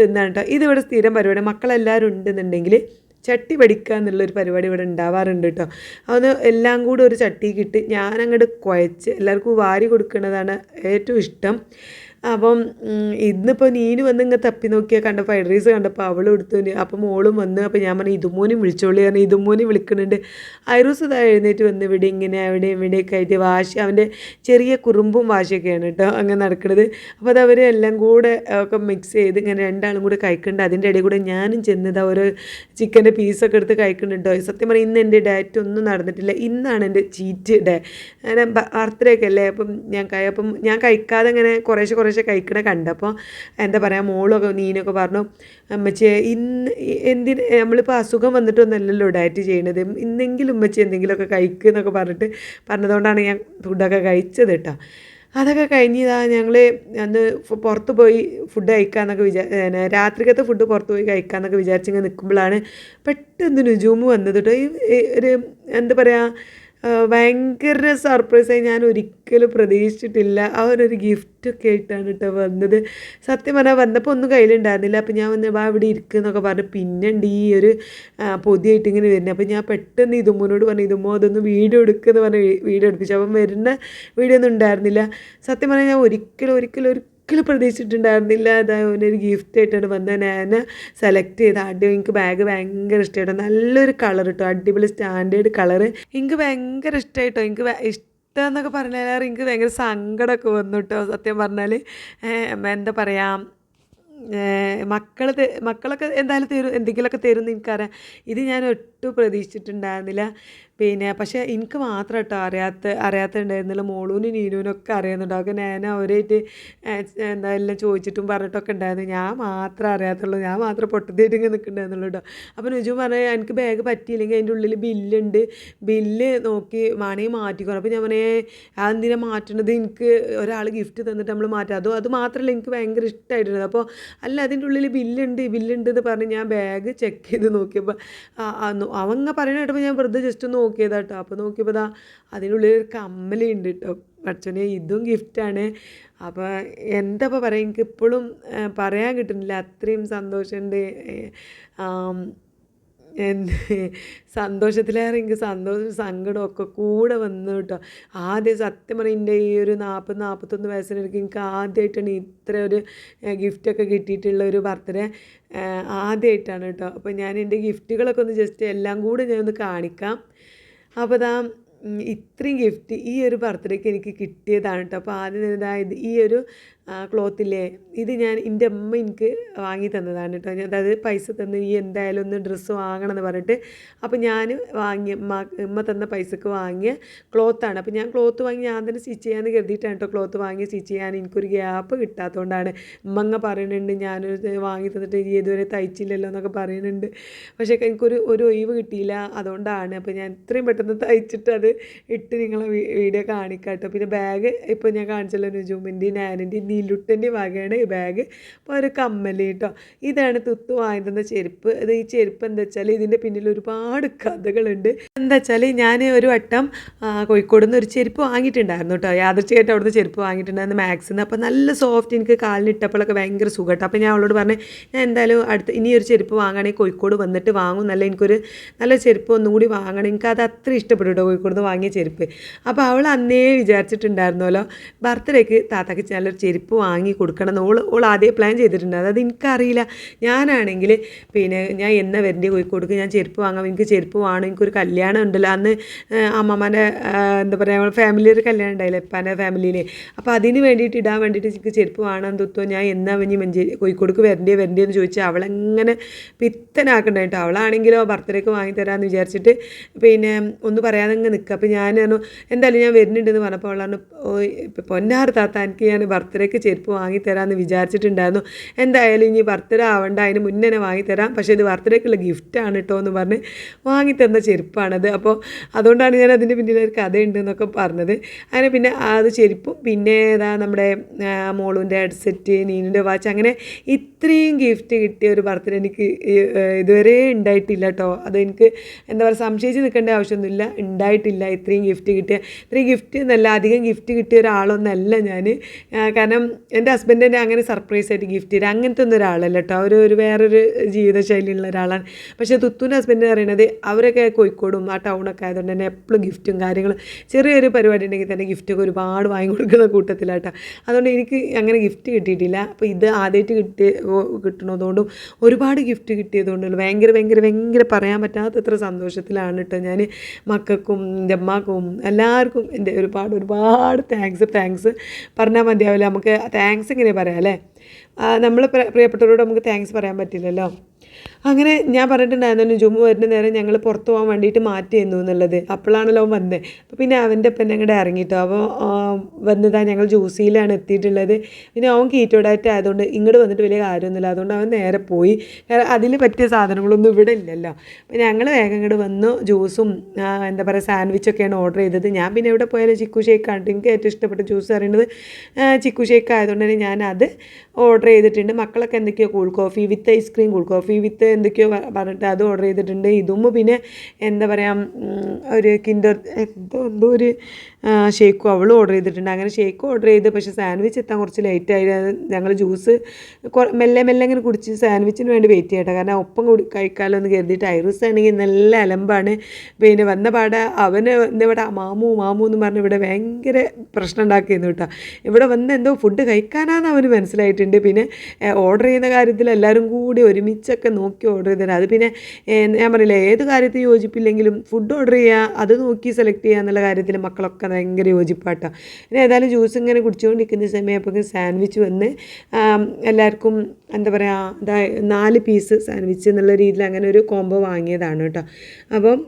തിന്നാണ് കേട്ടോ ഇതിവിടെ സ്ഥിരം പരിപാടി. മക്കളെല്ലാവരും ഉണ്ടെന്നുണ്ടെങ്കിൽ ചട്ടി പഠിക്കുക എന്നുള്ളൊരു പരിപാടി ഇവിടെ ഉണ്ടാവാറുണ്ട് കേട്ടോ അതൊന്ന് എല്ലാം കൂടി ഒരു ചട്ടിക്കിട്ട് ഞാൻ ഞാനങ്ങോട്ട് കുഴച്ച് എല്ലാവർക്കും വാരി കൊടുക്കുന്നതാണ് ഏറ്റവും ഇഷ്ടം. അപ്പം ഇന്നിപ്പോൾ നീന് വന്ന് ഇങ്ങനെ തപ്പി നോക്കിയാൽ കണ്ട ഫ്രൈഡ് റൈസ് കണ്ടപ്പോൾ അവൾ എടുത്തു അപ്പം മോളും വന്ന് അപ്പോൾ ഞാൻ പറഞ്ഞു ഇതുമോനും വിളിച്ചോളി കാരണം ഇതുമോനും വിളിക്കുന്നുണ്ട്. ഐറൂസ് ഇതാ എഴുന്നേറ്റ് വന്ന് ഇവിടെ ഇങ്ങനെ അവിടെ ഇവിടെയൊക്കെ ആയിട്ട് വാശി അവന്റെ ചെറിയ കുറുമ്പും വാശിയൊക്കെയാണ് കേട്ടോ അങ്ങനെ നടക്കുന്നത് അപ്പോൾ അത് എല്ലാം കൂടെ ഒക്കെ മിക്സ് ചെയ്ത് ഇങ്ങനെ രണ്ടാളും കൂടെ കഴിക്കുന്നുണ്ട്. അതിന്റെ ഇടയിൽ കൂടെ ഞാനും ചെന്നത് ഒരു ചിക്കന്റെ പീസൊക്കെ എടുത്ത് കഴിക്കുന്നുണ്ട് സത്യം പറഞ്ഞാൽ ഇന്ന് എന്റെ ഡയറ്റ് ഒന്നും നടന്നിട്ടില്ല. ഇന്നാണ് എന്റെ ചീറ്റ് ഡേ ബർത്ത്ഡേ ഒക്കെ അല്ലേ? അപ്പം ഞാൻ അപ്പം ഞാൻ കഴിക്കാതെ ഇങ്ങനെ കുറേശ്ശെ കുറേശ്ശെ കഴിക്കണ കണ്ടപ്പോൾ എന്താ പറയുക മോളൊക്കെ നീനൊക്കെ പറഞ്ഞു അമ്മച്ചി ഇന്ന് എന്തിന് നമ്മളിപ്പോൾ അസുഖം വന്നിട്ടൊന്നല്ലല്ലോ ഡയറ്റ് ചെയ്യണത്. ഇന്നെങ്കിലും ഉമ്മച്ചി എന്തെങ്കിലുമൊക്കെ കഴിക്കുക എന്നൊക്കെ പറഞ്ഞിട്ട് പറഞ്ഞതുകൊണ്ടാണ് ഞാൻ ഫുഡൊക്കെ കഴിച്ചത് കേട്ടോ അതൊക്കെ കഴിഞ്ഞതാ ഞങ്ങൾ അന്ന് പുറത്ത് പോയി ഫുഡ് കഴിക്കാമെന്നൊക്കെ വിചാ രാത്രിക്കത്തെ ഫുഡ് പുറത്ത് പോയി കഴിക്കാമെന്നൊക്കെ വിചാരിച്ചിങ്ങനെ നിൽക്കുമ്പോഴാണ് പെട്ടെന്ന് നുജൂമ് വന്നത് കേട്ടോ ഈ ഒരു എന്താ പറയുക ഭയങ്കര സർപ്രൈസായി ഞാൻ ഒരിക്കലും പ്രതീക്ഷിച്ചിട്ടില്ല. ഒരു ഗിഫ്റ്റൊക്കെ ആയിട്ടാണ് കേട്ടോ വന്നത്. സത്യം പറഞ്ഞാൽ വന്നപ്പോൾ ഒന്നും കയ്യിലുണ്ടായിരുന്നില്ല. അപ്പോൾ ഞാൻ വന്ന് വാ ഇവിടെ ഇരിക്കുന്നൊക്കെ പറഞ്ഞ് പിന്നെ ഉണ്ട് ഈ ഒരു പൊതിയായിട്ട് ഇങ്ങനെ വരുന്നത് അപ്പോൾ ഞാൻ പെട്ടെന്ന് ഇതുമ്മനോട് പറഞ്ഞു ഇതുമ്മോ അതൊന്ന് വീഡിയോ എടുക്കുമെന്ന് പറഞ്ഞ് വീഡിയോ എടുപ്പിച്ചു. അപ്പം വരുന്ന വീഡിയോ ഒന്നും ഉണ്ടായിരുന്നില്ല. സത്യം പറഞ്ഞാൽ ഞാൻ ഒരിക്കലും ഒരിക്കലും ഒരിക്കലും പ്രതീക്ഷിച്ചിട്ടുണ്ടായിരുന്നില്ല. അത് ഒരു ഗിഫ്റ്റ് ആയിട്ടാണ് വന്നത്. ഞാൻ സെലക്ട് ചെയ്ത് ആദ്യം എനിക്ക് ബാഗ് ഭയങ്കര ഇഷ്ടമായിട്ടോ നല്ലൊരു കളർ കേട്ടോ അടിപൊളി സ്റ്റാൻഡേർഡ് കളർ എനിക്ക് ഭയങ്കര ഇഷ്ടമായിട്ടോ. എനിക്ക് ഇഷ്ടം എന്നൊക്കെ പറഞ്ഞാൽ എനിക്ക് ഭയങ്കര സങ്കടമൊക്കെ വന്നു കേട്ടോ സത്യം പറഞ്ഞാൽ എന്താ പറയുക മക്കൾ മക്കളൊക്കെ എന്തായാലും തരും എന്തെങ്കിലുമൊക്കെ തരും എനിക്കറിയാം. ഇത് ഞാൻ ഒട്ടും പ്രതീക്ഷിച്ചിട്ടുണ്ടായിരുന്നില്ല. പിന്നെ പക്ഷേ എനിക്ക് മാത്രം കേട്ടോ അറിയാത്ത അറിയാത്തുണ്ടായിരുന്നില്ല മോളൂനും നീനൂനൊക്കെ ഒക്കെ അതൊക്കെ ഞാൻ അവരായിട്ട് എന്താ എല്ലാം ചോദിച്ചിട്ടും പറഞ്ഞിട്ടൊക്കെ ഉണ്ടായിരുന്നു. ഞാൻ മാത്രം അറിയാത്തുള്ളൂ. ഞാൻ മാത്രം പൊട്ടത്തേറ്റ് ഇങ്ങനെ നിൽക്കുന്നുണ്ടായിരുന്നുള്ളൂ കേട്ടോ. അപ്പോൾ നുജു പറയാം എനിക്ക് ബാഗ് പറ്റിയില്ലെങ്കിൽ അതിന്റെ ഉള്ളിൽ ബില്ലുണ്ട്. ബില്ല് നോക്കി വേണമെങ്കിൽ മാറ്റിക്കോ. അപ്പോൾ ഞാൻ പറഞ്ഞേ അതെന്തിനാ മാറ്റണത്? എനിക്ക് ഒരാൾ ഗിഫ്റ്റ് തന്നിട്ട് നമ്മൾ മാറ്റാം. അതും അത് മാത്രമല്ല എനിക്ക് ഭയങ്കര ഇഷ്ടമായിട്ടുണ്ട് അപ്പോൾ അല്ല അതിന്റെ ഉള്ളിൽ ബില്ലുണ്ട് ബില്ലുണ്ട് എന്ന് പറഞ്ഞ് ഞാൻ ബാഗ് ചെക്ക് ചെയ്ത് നോക്കിയപ്പോൾ അവങ്ങ പറയണ കേട്ടപ്പോൾ ഞാൻ വെറുതെ ജസ്റ്റ് ഒന്ന് നോക്കിയതാ കേട്ടോ. അപ്പോൾ നോക്കിയപ്പോൾ ദാ അതിനുള്ളിൽ ഒരു കമ്മലുണ്ട് കേട്ടോ. അച്ഛനെ ഇതും ഗിഫ്റ്റാണ് അപ്പോൾ എന്താ ഇപ്പോൾ പറയുക എനിക്ക് ഇപ്പോഴും പറയാൻ കിട്ടുന്നില്ല. അത്രയും സന്തോഷമുണ്ട്. സന്തോഷത്തിലേറെ എനിക്ക് സന്തോഷം സങ്കടമൊക്കെ കൂടെ വന്നു കേട്ടോ. ആദ്യം സത്യം പറഞ്ഞാൽ എന്റെ ഈ ഒരു നാൽപ്പത് നാൽപ്പത്തൊന്ന് വയസ്സിനിടയ്ക്ക് എനിക്ക് ആദ്യമായിട്ടാണ് ഇത്ര ഒരു ഗിഫ്റ്റൊക്കെ കിട്ടിയിട്ടുള്ള ഒരു ബർത്ത്ഡേ ആദ്യമായിട്ടാണ് കേട്ടോ. അപ്പോൾ ഞാൻ എന്റെ ഗിഫ്റ്റുകളൊക്കെ ഒന്ന് ജസ്റ്റ് എല്ലാം കൂടെ ഞാനൊന്ന് കാണിക്കാം. അപ്പോൾ ദാ ഇത്രയും ഗിഫ്റ്റ് ഈ ഒരു ബർത്ത്ഡേക്ക് എനിക്ക് കിട്ടിയതാണ് കേട്ടോ. അപ്പോൾ ആദ്യം തന്നെ ഈ ഒരു ക്ലോത്തില്ലേ ഇത് ഞാൻ എന്റെ അമ്മ എനിക്ക് വാങ്ങി തന്നതാണ് കേട്ടോ ഞാൻ അതായത് പൈസ തന്ന് ഈ എന്തായാലും ഒന്ന് ഡ്രസ്സ് വാങ്ങണം എന്ന് പറഞ്ഞിട്ട് അപ്പോൾ ഞാൻ വാങ്ങിയ അമ്മ അമ്മ തന്ന പൈസക്ക് വാങ്ങിയ ക്ലോത്താണ്. അപ്പോൾ ഞാൻ ക്ലോത്ത് വാങ്ങി ഞാൻ തന്നെ സ്റ്റിച്ച് ചെയ്യാമെന്ന് കരുതിയിട്ടാണ് കേട്ടോ ക്ലോത്ത് വാങ്ങി സ്റ്റിച്ച് ചെയ്യാൻ എനിക്കൊരു ഗ്യാപ്പ് കിട്ടാത്തതുകൊണ്ടാണ് ഉമ്മ അങ്ങ് പറയുന്നുണ്ട് ഞാനൊരു വാങ്ങി തന്നിട്ട് ഈ ഇതുവരെ തയ്ച്ചില്ലല്ലോ എന്നൊക്കെ പറയുന്നുണ്ട് പക്ഷേ എനിക്കൊരു ഒരു ഒഴിവ് കിട്ടിയില്ല അതുകൊണ്ടാണ്. അപ്പോൾ ഞാൻ ഇത്രയും പെട്ടെന്ന് തയ്ച്ചിട്ട് അത് ഇട്ട് നിങ്ങളെ വീഡിയോ കാണിക്കാം കേട്ടോ പിന്നെ ബാഗ് ഇപ്പോൾ ഞാൻ കാണിച്ചല്ലോ നുജൂമിന്റെയും നാനിന്റെ നീലുട്ടന്റെ വകയാണ് ഈ ബാഗ് അപ്പോൾ ഒരു കമ്മൽ കേട്ടോ. ഇതാണ് തുത്തു വാങ്ങി തന്ന ചെരുപ്പ്. ഇത് ഈ ചെരുപ്പ് എന്താ വെച്ചാൽ ഇതിന്റെ പിന്നിൽ ഒരുപാട് കഥകളുണ്ട്. എന്താ വെച്ചാൽ ഞാൻ ഒരു വട്ടം കോഴിക്കോട് നിന്ന് ഒരു ചെരുപ്പ് വാങ്ങിയിട്ടുണ്ടായിരുന്നു കേട്ടോ. യാദർച്ചയായിട്ട് അവിടുന്ന് ചെരുപ്പ് വാങ്ങിയിട്ടുണ്ടായിരുന്നു മാക്സിന്ന് അപ്പോൾ നല്ല സോഫ്റ്റ് എനിക്ക് കാലിന് ഇട്ടപ്പോഴൊക്കെ ഭയങ്കര സുഖം കേട്ടോ അപ്പോൾ ഞാൻ അവളോട് പറഞ്ഞു ഞാൻ എന്തായാലും അടുത്ത് ഇനി ഒരു ചെരുപ്പ് വാങ്ങണമെങ്കിൽ കോഴിക്കോട് വന്നിട്ട് വാങ്ങും. നല്ല എനിക്കൊരു നല്ല ചെരുപ്പ് ഒന്നും കൂടി വാങ്ങണം. എനിക്ക് അത് അത്ര ഇഷ്ടപ്പെട്ടു കോഴിക്കോട് നിന്ന് വാങ്ങിയ ചെരുപ്പ്. അപ്പോൾ അവൾ അന്നേ വിചാരിച്ചിട്ടുണ്ടായിരുന്നല്ലോ ബർത്ത്ഡേക്ക് താത്താക്ക് നല്ലൊരു ചെരുപ്പ് വാങ്ങി കൊടുക്കണം എന്ന് ഓൾ ഓൾ ആദ്യം പ്ലാൻ ചെയ്തിട്ടുണ്ട്. അതായത് എനിക്കറിയില്ല. ഞാനാണെങ്കിൽ പിന്നെ ഞാൻ എന്ന വരേണ്ടി കോഴിക്കോടേക്ക് ഞാൻ ചെരുപ്പ് വാങ്ങാം എനിക്ക് ചെരുപ്പ് വേണം എനിക്കൊരു കല്യാണം ഉണ്ടല്ലോ. അന്ന് അമ്മമ്മേന്റെ എന്താ പറയുക ഫാമിലി ഒരു കല്യാണം ഉണ്ടായില്ലേ എപ്പാന്റെ ഫാമിലിയിൽ അപ്പോൾ അതിന് വേണ്ടിയിട്ട് ഇടാൻ വേണ്ടിയിട്ട് എനിക്ക് ചെരുപ്പ് വേണം തൊത്തോ ഞാൻ എന്നാ വഞ്ഞി മഞ്ചേരി കോഴിക്കോടേക്ക് വരണ്ടേ വരണ്ടേ എന്ന് ചോദിച്ചാൽ അവളെങ്ങനെ പിത്തനാക്കണ്ടായിട്ടോ. അവളാണെങ്കിലോ ബർത്ത്ഡേക്ക് വാങ്ങി തരാമെന്ന് വിചാരിച്ചിട്ട് പിന്നെ ഒന്ന് പറയാതെ അങ്ങ് നിൽക്കുക അപ്പോൾ ഞാൻ പറഞ്ഞു എന്തായാലും ഞാൻ വരുന്നുണ്ടെന്ന് പറഞ്ഞപ്പോൾ അവളാണ് പൊന്നാർ താത്ത എനിക്ക് ഞാൻ ബർത്ത്ഡേക്ക് ചെരുപ്പ് വാങ്ങിത്തരാമെന്ന് വിചാരിച്ചിട്ടുണ്ടായിരുന്നു. എന്തായാലും ഇനി ബർത്ത്ഡേ ആവണ്ട അതിന് മുന്നേ വാങ്ങിത്തരാം. പക്ഷേ ഇത് ബർത്ത്ഡേക്കുള്ള ഗിഫ്റ്റാണ് കേട്ടോ എന്ന് പറഞ്ഞ് വാങ്ങിത്തന്ന ചെരുപ്പാണത്. അപ്പോൾ അതുകൊണ്ടാണ് ഞാൻ അതിന്റെ പിന്നിൽ ഒരു കഥയുണ്ട് എന്നൊക്കെ പറഞ്ഞത്. അങ്ങനെ പിന്നെ അത് ചെരുപ്പും പിന്നെ ഏതാ നമ്മുടെ മോളുവിന്റെ ഹെഡ്സെറ്റ് നീനിന്റെ വാച്ച് അങ്ങനെ ഇത്രയും ഗിഫ്റ്റ് കിട്ടിയ ഒരു ബർത്ത്ഡേ എനിക്ക് ഇതുവരെ ഉണ്ടായിട്ടില്ല കേട്ടോ അത് എനിക്ക് എന്താ പറയുക സംശയിച്ച് നിൽക്കേണ്ട ആവശ്യമൊന്നുമില്ല. ഉണ്ടായിട്ടില്ല ഇത്രയും ഗിഫ്റ്റ് കിട്ടിയ. ഇത്രയും ഗിഫ്റ്റ് എന്നല്ല അധികം ഗിഫ്റ്റ് കിട്ടിയ ഒരാളൊന്നല്ല ഞാൻ. കാരണം എന്റെ ഹസ്ബൻഡ് തന്നെ അങ്ങനെ സർപ്രൈസ് ആയിട്ട് ഗിഫ്റ്റ് തരും അങ്ങനത്തെ ഒന്നും ഒരാളല്ല കേട്ടോ അവർ ഒരു വേറൊരു ജീവിതശൈലിയുള്ള ഒരാളാണ്. പക്ഷേ തുത്തുന്റെ ഹസ്ബൻഡ് പറയുന്നത് അവരൊക്കെ കോഴിക്കോടും ആ ടൗണൊക്കെ ആയതുകൊണ്ട് തന്നെ എപ്പോഴും ഗിഫ്റ്റും കാര്യങ്ങളും ചെറിയൊരു പരിപാടി ഉണ്ടെങ്കിൽ തന്നെ ഗിഫ്റ്റൊക്കെ ഒരുപാട് വാങ്ങി കൊടുക്കുന്ന കൂട്ടത്തിലാട്ടോ. അതുകൊണ്ട് എനിക്ക് അങ്ങനെ ഗിഫ്റ്റ് കിട്ടിയിട്ടില്ല. അപ്പോൾ ഇത് ആദ്യമായിട്ട് കിട്ടിയ കിട്ടണതുകൊണ്ടും ഒരുപാട് ഗിഫ്റ്റ് കിട്ടിയതുകൊണ്ടും ഭയങ്കര ഭയങ്കര ഭയങ്കര പറയാൻ പറ്റാത്തത്ര സന്തോഷത്തിലാണ് കേട്ടോ ഞാൻ മക്കൾക്കും എന്റെ അമ്മക്കും എല്ലാവർക്കും എന്റെ ഒരുപാട് ഒരുപാട് താങ്ക്സ് താങ്ക്സ് പറഞ്ഞാൽ മതിയാവില്ല. നമുക്ക് താങ്ക്സ് ഇങ്ങനെ പറയാം അല്ലേ? നമ്മൾ പ്രിയപ്പെട്ടവരോട് നമുക്ക് താങ്ക്സ് പറയാൻ പറ്റില്ലല്ലോ. അങ്ങനെ ഞാൻ പറഞ്ഞിട്ടുണ്ടായിരുന്നു ജുമ്മു വരുന്ന നേരം ഞങ്ങൾ പുറത്ത് പോകാൻ വേണ്ടിയിട്ട് മാറ്റിയിരുന്നു എന്നുള്ളത്. അപ്പോഴാണല്ലോ വന്നത് അപ്പോൾ പിന്നെ അവന്റെ ഒപ്പം ഞങ്ങളുടെ ഇറങ്ങിയിട്ടോ അപ്പോൾ വന്നതാണ് ഞങ്ങൾ ജൂസിയിലാണ് എത്തിയിട്ടുള്ളത്. പിന്നെ അവൻ കീറ്റോഡായിട്ട് ആയതുകൊണ്ട് ഇങ്ങോട്ട് വന്നിട്ട് വലിയ കാര്യമൊന്നുമില്ല. അതുകൊണ്ട് അവൻ നേരെ പോയി. കാരണം അതിൽ പറ്റിയ സാധനങ്ങളൊന്നും ഇവിടെ ഇല്ലല്ലോ. അപ്പോൾ ഞങ്ങൾ വേഗം ഇങ്ങോട്ട് വന്നു. ജ്യൂസും എന്താ പറയുക സാൻഡ്വിച്ചൊക്കെയാണ് ഓർഡർ ചെയ്തത്. ഞാൻ പിന്നെ എവിടെ പോയാലും ചിക്കു ഷേക്കാണ്. എനിക്ക് ഏറ്റവും ഇഷ്ടപ്പെട്ട ജ്യൂസ് പറയുന്നത് ചിക്കു ഷേക്ക് ആയതുകൊണ്ട് തന്നെ ഞാനത് ഓർഡർ ചെയ്തിട്ടുണ്ട്. മക്കളൊക്കെ എന്തൊക്കെയോ? Cool coffee with ice cream cool coffee with എന്തൊക്കെയോ പ- പറഞ്ഞിട്ട് അത് ഓർഡർ ചെയ്തിട്ടുണ്ട്. ഇതും പിന്നെ എന്താ പറയുക ഒരു കിൻഡർ എന്തോ എന്തോ ഒരു ഷേക്കും അവളും ഓർഡർ ചെയ്തിട്ടുണ്ട്. അങ്ങനെ ഷേക്കും ഓർഡർ ചെയ്ത് പക്ഷേ സാൻഡ്വിച്ച് എത്താൻ കുറച്ച് ലേറ്റ് ആയി. ഞങ്ങൾ ജ്യൂസ് മെല്ലെ മെല്ലെ ഇങ്ങനെ കുടിച്ച് സാൻഡ്വിച്ചിന് വേണ്ടി വെയിറ്റ് ചെയ്യട്ടെ. കാരണം ഒപ്പം കൂടി കഴിക്കാമല്ലോ എന്ന് കരുതിയിട്ട് ഐറിസ് ആണെങ്കിൽ നല്ല അലമ്പാണ്. പിന്നെ വന്ന പാട അവന് ഇവിടെ മാമു മാമു എന്ന് പറഞ്ഞ് ഇവിടെ ഭയങ്കര പ്രശ്നം ഉണ്ടാക്കിയിരുന്നു കേട്ടോ. ഇവിടെ വന്ന് എന്തോ ഫുഡ് കഴിക്കാനാന്ന് അവന് മനസ്സിലായിട്ടുണ്ട്. പിന്നെ ഓർഡർ ചെയ്യുന്ന കാര്യത്തിൽ എല്ലാവരും കൂടി ഒരുമിച്ചൊക്കെ നോക്കി ഓർഡർ ചെയ്തിട്ട് അത് പിന്നെ ഞാൻ പറയില്ല ഏത് കാര്യത്തിൽ യോജിപ്പില്ലെങ്കിലും ഫുഡ് ഓർഡർ ചെയ്യുക അത് നോക്കി സെലക്ട് ചെയ്യുക എന്നുള്ള കാര്യത്തിൽ മക്കളൊക്കെ ഭയങ്കര യോജിപ്പാട്ടോ. പിന്നെ ഏതായാലും ജ്യൂസ് ഇങ്ങനെ കുടിച്ചുകൊണ്ടിരിക്കുന്ന സമയപ്പോഴേക്കും സാൻഡ്വിച്ച് വന്ന് എല്ലാവർക്കും എന്താ പറയുക അതാ നാല് പീസ് സാൻഡ്വിച്ച് എന്നുള്ള രീതിയിൽ അങ്ങനെ ഒരു കോംബോ വാങ്ങിയതാണ് കേട്ടോ. അപ്പം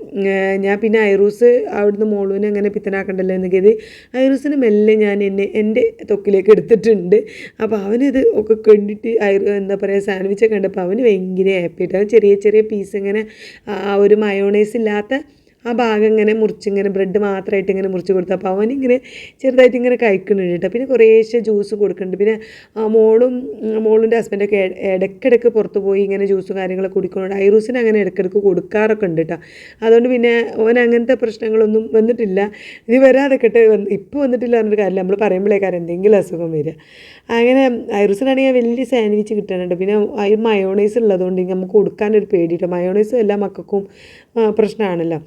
ഞാൻ പിന്നെ ഐറൂസ് അവിടുന്ന് മോളൂനെ അങ്ങനെ പിത്തനാക്കണ്ടല്ലോ എന്ന് കരുതി ഐറൂസിന് മെല്ലെ ഞാൻ എന്നെ എന്റെ തൊക്കിലേക്ക് എടുത്തിട്ടുണ്ട്. അപ്പോൾ അവനിത് ഒക്കെ കണ്ടിട്ട് എന്താ പറയുക സാൻഡ്വിച്ച് കണ്ടപ്പോൾ അവന് ഭയങ്കര ഹാപ്പി ആയിട്ട്. അവൻ ചെറിയ ചെറിയ പീസ് ഇങ്ങനെ ഒരു മയോണൈസ് ഇല്ലാത്ത ആ ഭാഗം ഇങ്ങനെ മുറിച്ചിങ്ങനെ ബ്രെഡ് മാത്രമായിട്ട് ഇങ്ങനെ മുറിച്ച് കൊടുത്തു അപ്പോൾ അവനിങ്ങനെ ചെറുതായിട്ട് ഇങ്ങനെ കഴിക്കുന്നുണ്ട് കേട്ടോ. പിന്നെ കുറേശ്ശെ ജ്യൂസ് കൊടുക്കുന്നുണ്ട്. പിന്നെ മോളും മോളിന്റെ ഹസ്ബൻഡൊക്കെ ഇട- ഇടയ്ക്കിടയ്ക്ക് പുറത്ത് പോയി ഇങ്ങനെ ജ്യൂസും കാര്യങ്ങളൊക്കെ കുടിക്കുന്നുണ്ട്. ഐറൂസിന് അങ്ങനെ ഇടയ്ക്കിടയ്ക്ക് കൊടുക്കാറൊക്കെ ഉണ്ട് കേട്ടോ. അതുകൊണ്ട് പിന്നെ അവൻ അങ്ങനത്തെ പ്രശ്നങ്ങളൊന്നും വന്നിട്ടില്ല. ഇനി വരാതെക്കട്ടെ വന്ന് ഇപ്പോൾ വന്നിട്ടില്ല എന്നൊരു കാര്യമില്ല. നമ്മൾ പറയുമ്പോഴേക്കാരം എന്തെങ്കിലും അസുഖം വരിക. അങ്ങനെ ഐറൂസിനാണെങ്കിൽ വലിയ സാൻഡ്വിച്ച് കിട്ടാനുണ്ട്. പിന്നെ അതിൽ മയോണൈസ് ഉള്ളതുകൊണ്ട് നമുക്ക് കൊടുക്കാനൊരു പേടി കേട്ടോ മയോണൈസ് എല്ലാ മക്കൾക്കും പ്രശ്നമാണല്ലോ.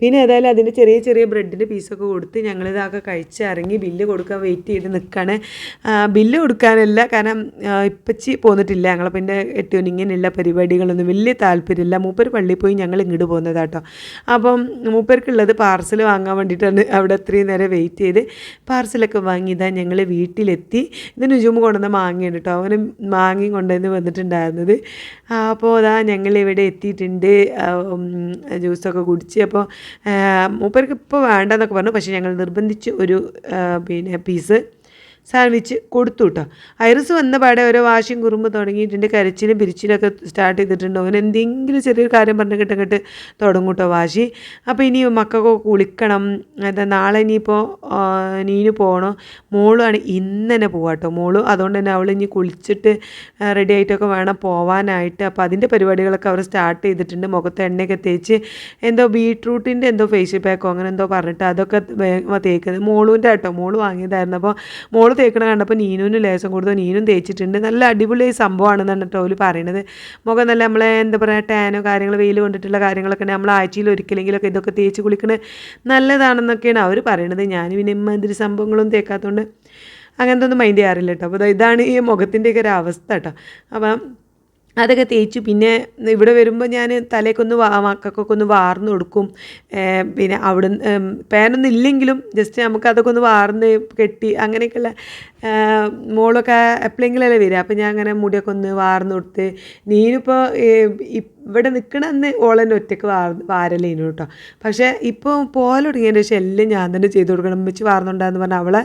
പിന്നെ ഏതായാലും അതിന്റെ ചെറിയ ചെറിയ ബ്രെഡിന്റെ പീസൊക്കെ കൊടുത്ത് ഞങ്ങളിതൊക്കെ കഴിച്ച് ഇറങ്ങി ബില്ല് കൊടുക്കാൻ വെയിറ്റ് ചെയ്ത് നിൽക്കുകയാണ് ബില്ല് കൊടുക്കാനല്ല കാരണം ഇപ്പച്ചി പോന്നിട്ടില്ല. ഞങ്ങളെ പിന്നെ ഏറ്റവും ഇങ്ങനെയുള്ള പരിപാടികളൊന്നും വലിയ താല്പര്യമില്ല. മൂപ്പർ പള്ളിയിൽ പോയി ഞങ്ങൾ ഇങ്ങോട്ട് പോകുന്നതാട്ടോ. അപ്പം മൂപ്പർക്കുള്ളത് പാർസൽ വാങ്ങാൻ വേണ്ടിയിട്ടാണ് അവിടെ അത്രയും നേരം വെയിറ്റ് ചെയ്ത് പാർസലൊക്കെ വാങ്ങി ഇതാ ഞങ്ങൾ വീട്ടിലെത്തി. ഇത് നുജുമ് കൊണ്ടുവന്ന മാങ്ങയാണ് കേട്ടോ. അവന് മാങ്ങയും കൊണ്ടുവന്ന് വന്നിട്ടുണ്ടായിരുന്നത്. അപ്പോൾ അതാ ഞങ്ങൾ ഇവിടെ എത്തിയിട്ടുണ്ട് ജ്യൂസൊക്കെ കുടിച്ച്. അപ്പോൾ മൂപ്പർക്ക് ഇപ്പോൾ വേണ്ടെന്നൊക്കെ പറഞ്ഞു. പക്ഷേ ഞങ്ങൾ നിർബന്ധിച്ച് ഒരു പിന്നെ പീസ് സാൻഡ്വിച്ച് കൊടുത്തു കേട്ടോ ഐറിസ് വന്ന പാടെ ഓരോ വാശിയും കുറുമ്പ് തുടങ്ങിയിട്ടുണ്ട്. കരച്ചിലും പിരിച്ചിലൊക്കെ സ്റ്റാർട്ട് ചെയ്തിട്ടുണ്ട്. അവൻ എന്തെങ്കിലും ചെറിയൊരു കാര്യം പറഞ്ഞ് കിട്ടും തുടങ്ങും കേട്ടോ വാശി. അപ്പോൾ ഇനി മക്കൾക്ക് കുളിക്കണം. എന്താ നാളെ ഇനിയിപ്പോൾ നീന് പോകണം മോളുമാണ് ഇന്ന് തന്നെ പോവാം കേട്ടോ മോൾ അതുകൊണ്ട് തന്നെ അവൾ ഇനി കുളിച്ചിട്ട് റെഡി ആയിട്ടൊക്കെ വേണം പോവാനായിട്ട്. അപ്പോൾ അതിന്റെ പരിപാടികളൊക്കെ അവർ സ്റ്റാർട്ട് ചെയ്തിട്ടുണ്ട്. മുഖത്ത് എണ്ണയൊക്കെ തേച്ച് എന്തോ ബീട്രൂട്ടിന്റെ എന്തോ ഫേഷ്യൽ പാക്കോ അങ്ങനെ എന്തോ പറഞ്ഞിട്ട് അതൊക്കെ തേക്കുന്നത്. മോളൂന്റെ കേട്ടോ മോൾ വാങ്ങിയതായിരുന്നു. അപ്പോൾ മോൾ തേക്കണ കണ്ടപ്പോൾ നീനുവിന് ലേശം കൊടുത്തു നീനും തേച്ചിട്ടുണ്ട്. നല്ല അടിപൊളി സംഭവമാണെന്നാണ് കേട്ടോ അവർ പറയണത്. മുഖം നല്ല നമ്മളെ എന്താ പറയുക ടാനോ കാര്യങ്ങൾ വെയിൽ കൊണ്ടിട്ടുള്ള കാര്യങ്ങളൊക്കെ നമ്മൾ ആഴ്ചയിൽ ഒരിക്കലെങ്കിലൊക്കെ ഇതൊക്കെ തേച്ച് കുളിക്കണത് നല്ലതാണെന്നൊക്കെയാണ് അവർ പറയണത്. ഞാൻ പിന്നെ ഇമ്മാതിരി സംഭവങ്ങളും തേക്കാത്തതുകൊണ്ട് അങ്ങനത്തെ ഒന്നും മൈൻഡ് ചെയ്യാറില്ല കേട്ടോ. അപ്പോൾ ഇതാണ് ഈ മുഖത്തിന്റെയൊക്കെ ഒരു അവസ്ഥ കേട്ടോ. അപ്പം അതൊക്കെ തേച്ചു. പിന്നെ ഇവിടെ വരുമ്പോൾ ഞാൻ തലേക്കൊന്ന് വാ മക്കൾക്കൊക്കെ ഒന്ന് വാർന്ന് കൊടുക്കും. പിന്നെ അവിടെ പാനൊന്നും ഇല്ലെങ്കിലും ജസ്റ്റ് നമുക്ക് അതൊക്കെ ഒന്ന് വാർന്ന് കെട്ടി അങ്ങനെയൊക്കെയുള്ള മോളൊക്കെ എപ്പോഴെങ്കിലല്ലേ വരിക. അപ്പോൾ ഞാൻ അങ്ങനെ മുടിയൊക്കെ ഒന്ന് വാർന്ന് കൊടുത്ത്. നീനിപ്പോൾ ഇവിടെ നിൽക്കണമെന്ന് ഓളെന്നെ ഒറ്റയ്ക്ക് വാർ വാരലേനു കേട്ടോ. പക്ഷേ ഇപ്പോൾ പോലെ തുടങ്ങിയതിന് ശേഷം എല്ലാം ഞാൻ തന്നെ ചെയ്ത് കൊടുക്കണം. വെച്ച് വാർന്നുണ്ടാന്ന് പറഞ്ഞാൽ അവളെ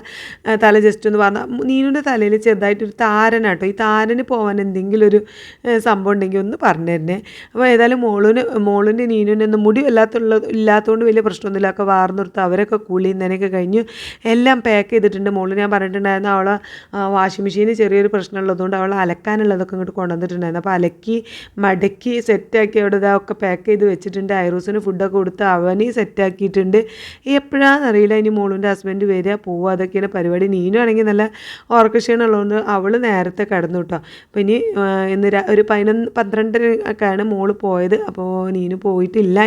തല ജസ്റ്റ് ഒന്ന് വാർന്ന നീനുവിന്റെ തലയിൽ ചെറുതായിട്ടൊരു താരനാട്ടോ ഈ താരന് പോകാൻ എന്തെങ്കിലും ഒരു സംഭവം ഉണ്ടെങ്കിൽ ഒന്ന് പറഞ്ഞു തരണേ. അപ്പോൾ ഏതായാലും മോളിന് മോളിന്റെ നീനുവിനൊന്നും മുടി വല്ലാത്തുള്ള ഇല്ലാത്തതുകൊണ്ട് വലിയ പ്രശ്നമൊന്നുമില്ല. ഒക്കെ വാർന്നെടുത്ത് അവരൊക്കെ കൂളി നനയൊക്കെ കഴിഞ്ഞു എല്ലാം പാക്ക് ചെയ്തിട്ടുണ്ട്. മോൾ ഞാൻ പറഞ്ഞിട്ടുണ്ടായിരുന്നു അവളെ വാഷിംഗ് മെഷീന് ചെറിയൊരു പ്രശ്നമുള്ളതുകൊണ്ട് അവളെ അലക്കാനുള്ളതൊക്കെ ഇങ്ങോട്ട് കൊണ്ടുവന്നിട്ടുണ്ടായിരുന്നു. അപ്പോൾ അലക്കി മടക്കി സെറ്റാക്കി അവിടെ ഇതൊക്കെ പാക്ക് ചെയ്ത് വെച്ചിട്ടുണ്ട്. ഐറൂസിന് ഫുഡൊക്കെ കൊടുത്ത് അവന് സെറ്റാക്കിയിട്ടുണ്ട്. എപ്പോഴാണെന്നറിയില്ല ഇനി മോളുന്റെ ഹസ്ബൻഡ് വരിക പോവുക അതൊക്കെയാണ് പരിപാടി. നീനും ആണെങ്കിൽ നല്ല ഉറക്കക്ഷീണമുള്ളതുകൊണ്ട് അവൾ നേരത്തെ കിടന്നു കേട്ടോ. അപ്പോൾ ഇനി ഇന്ന് ഒരു പതിനൊന്ന് പന്ത്രണ്ടര ഒക്കെയാണ് മോൾ പോയത്. അപ്പോൾ നീനു പോയിട്ടില്ല.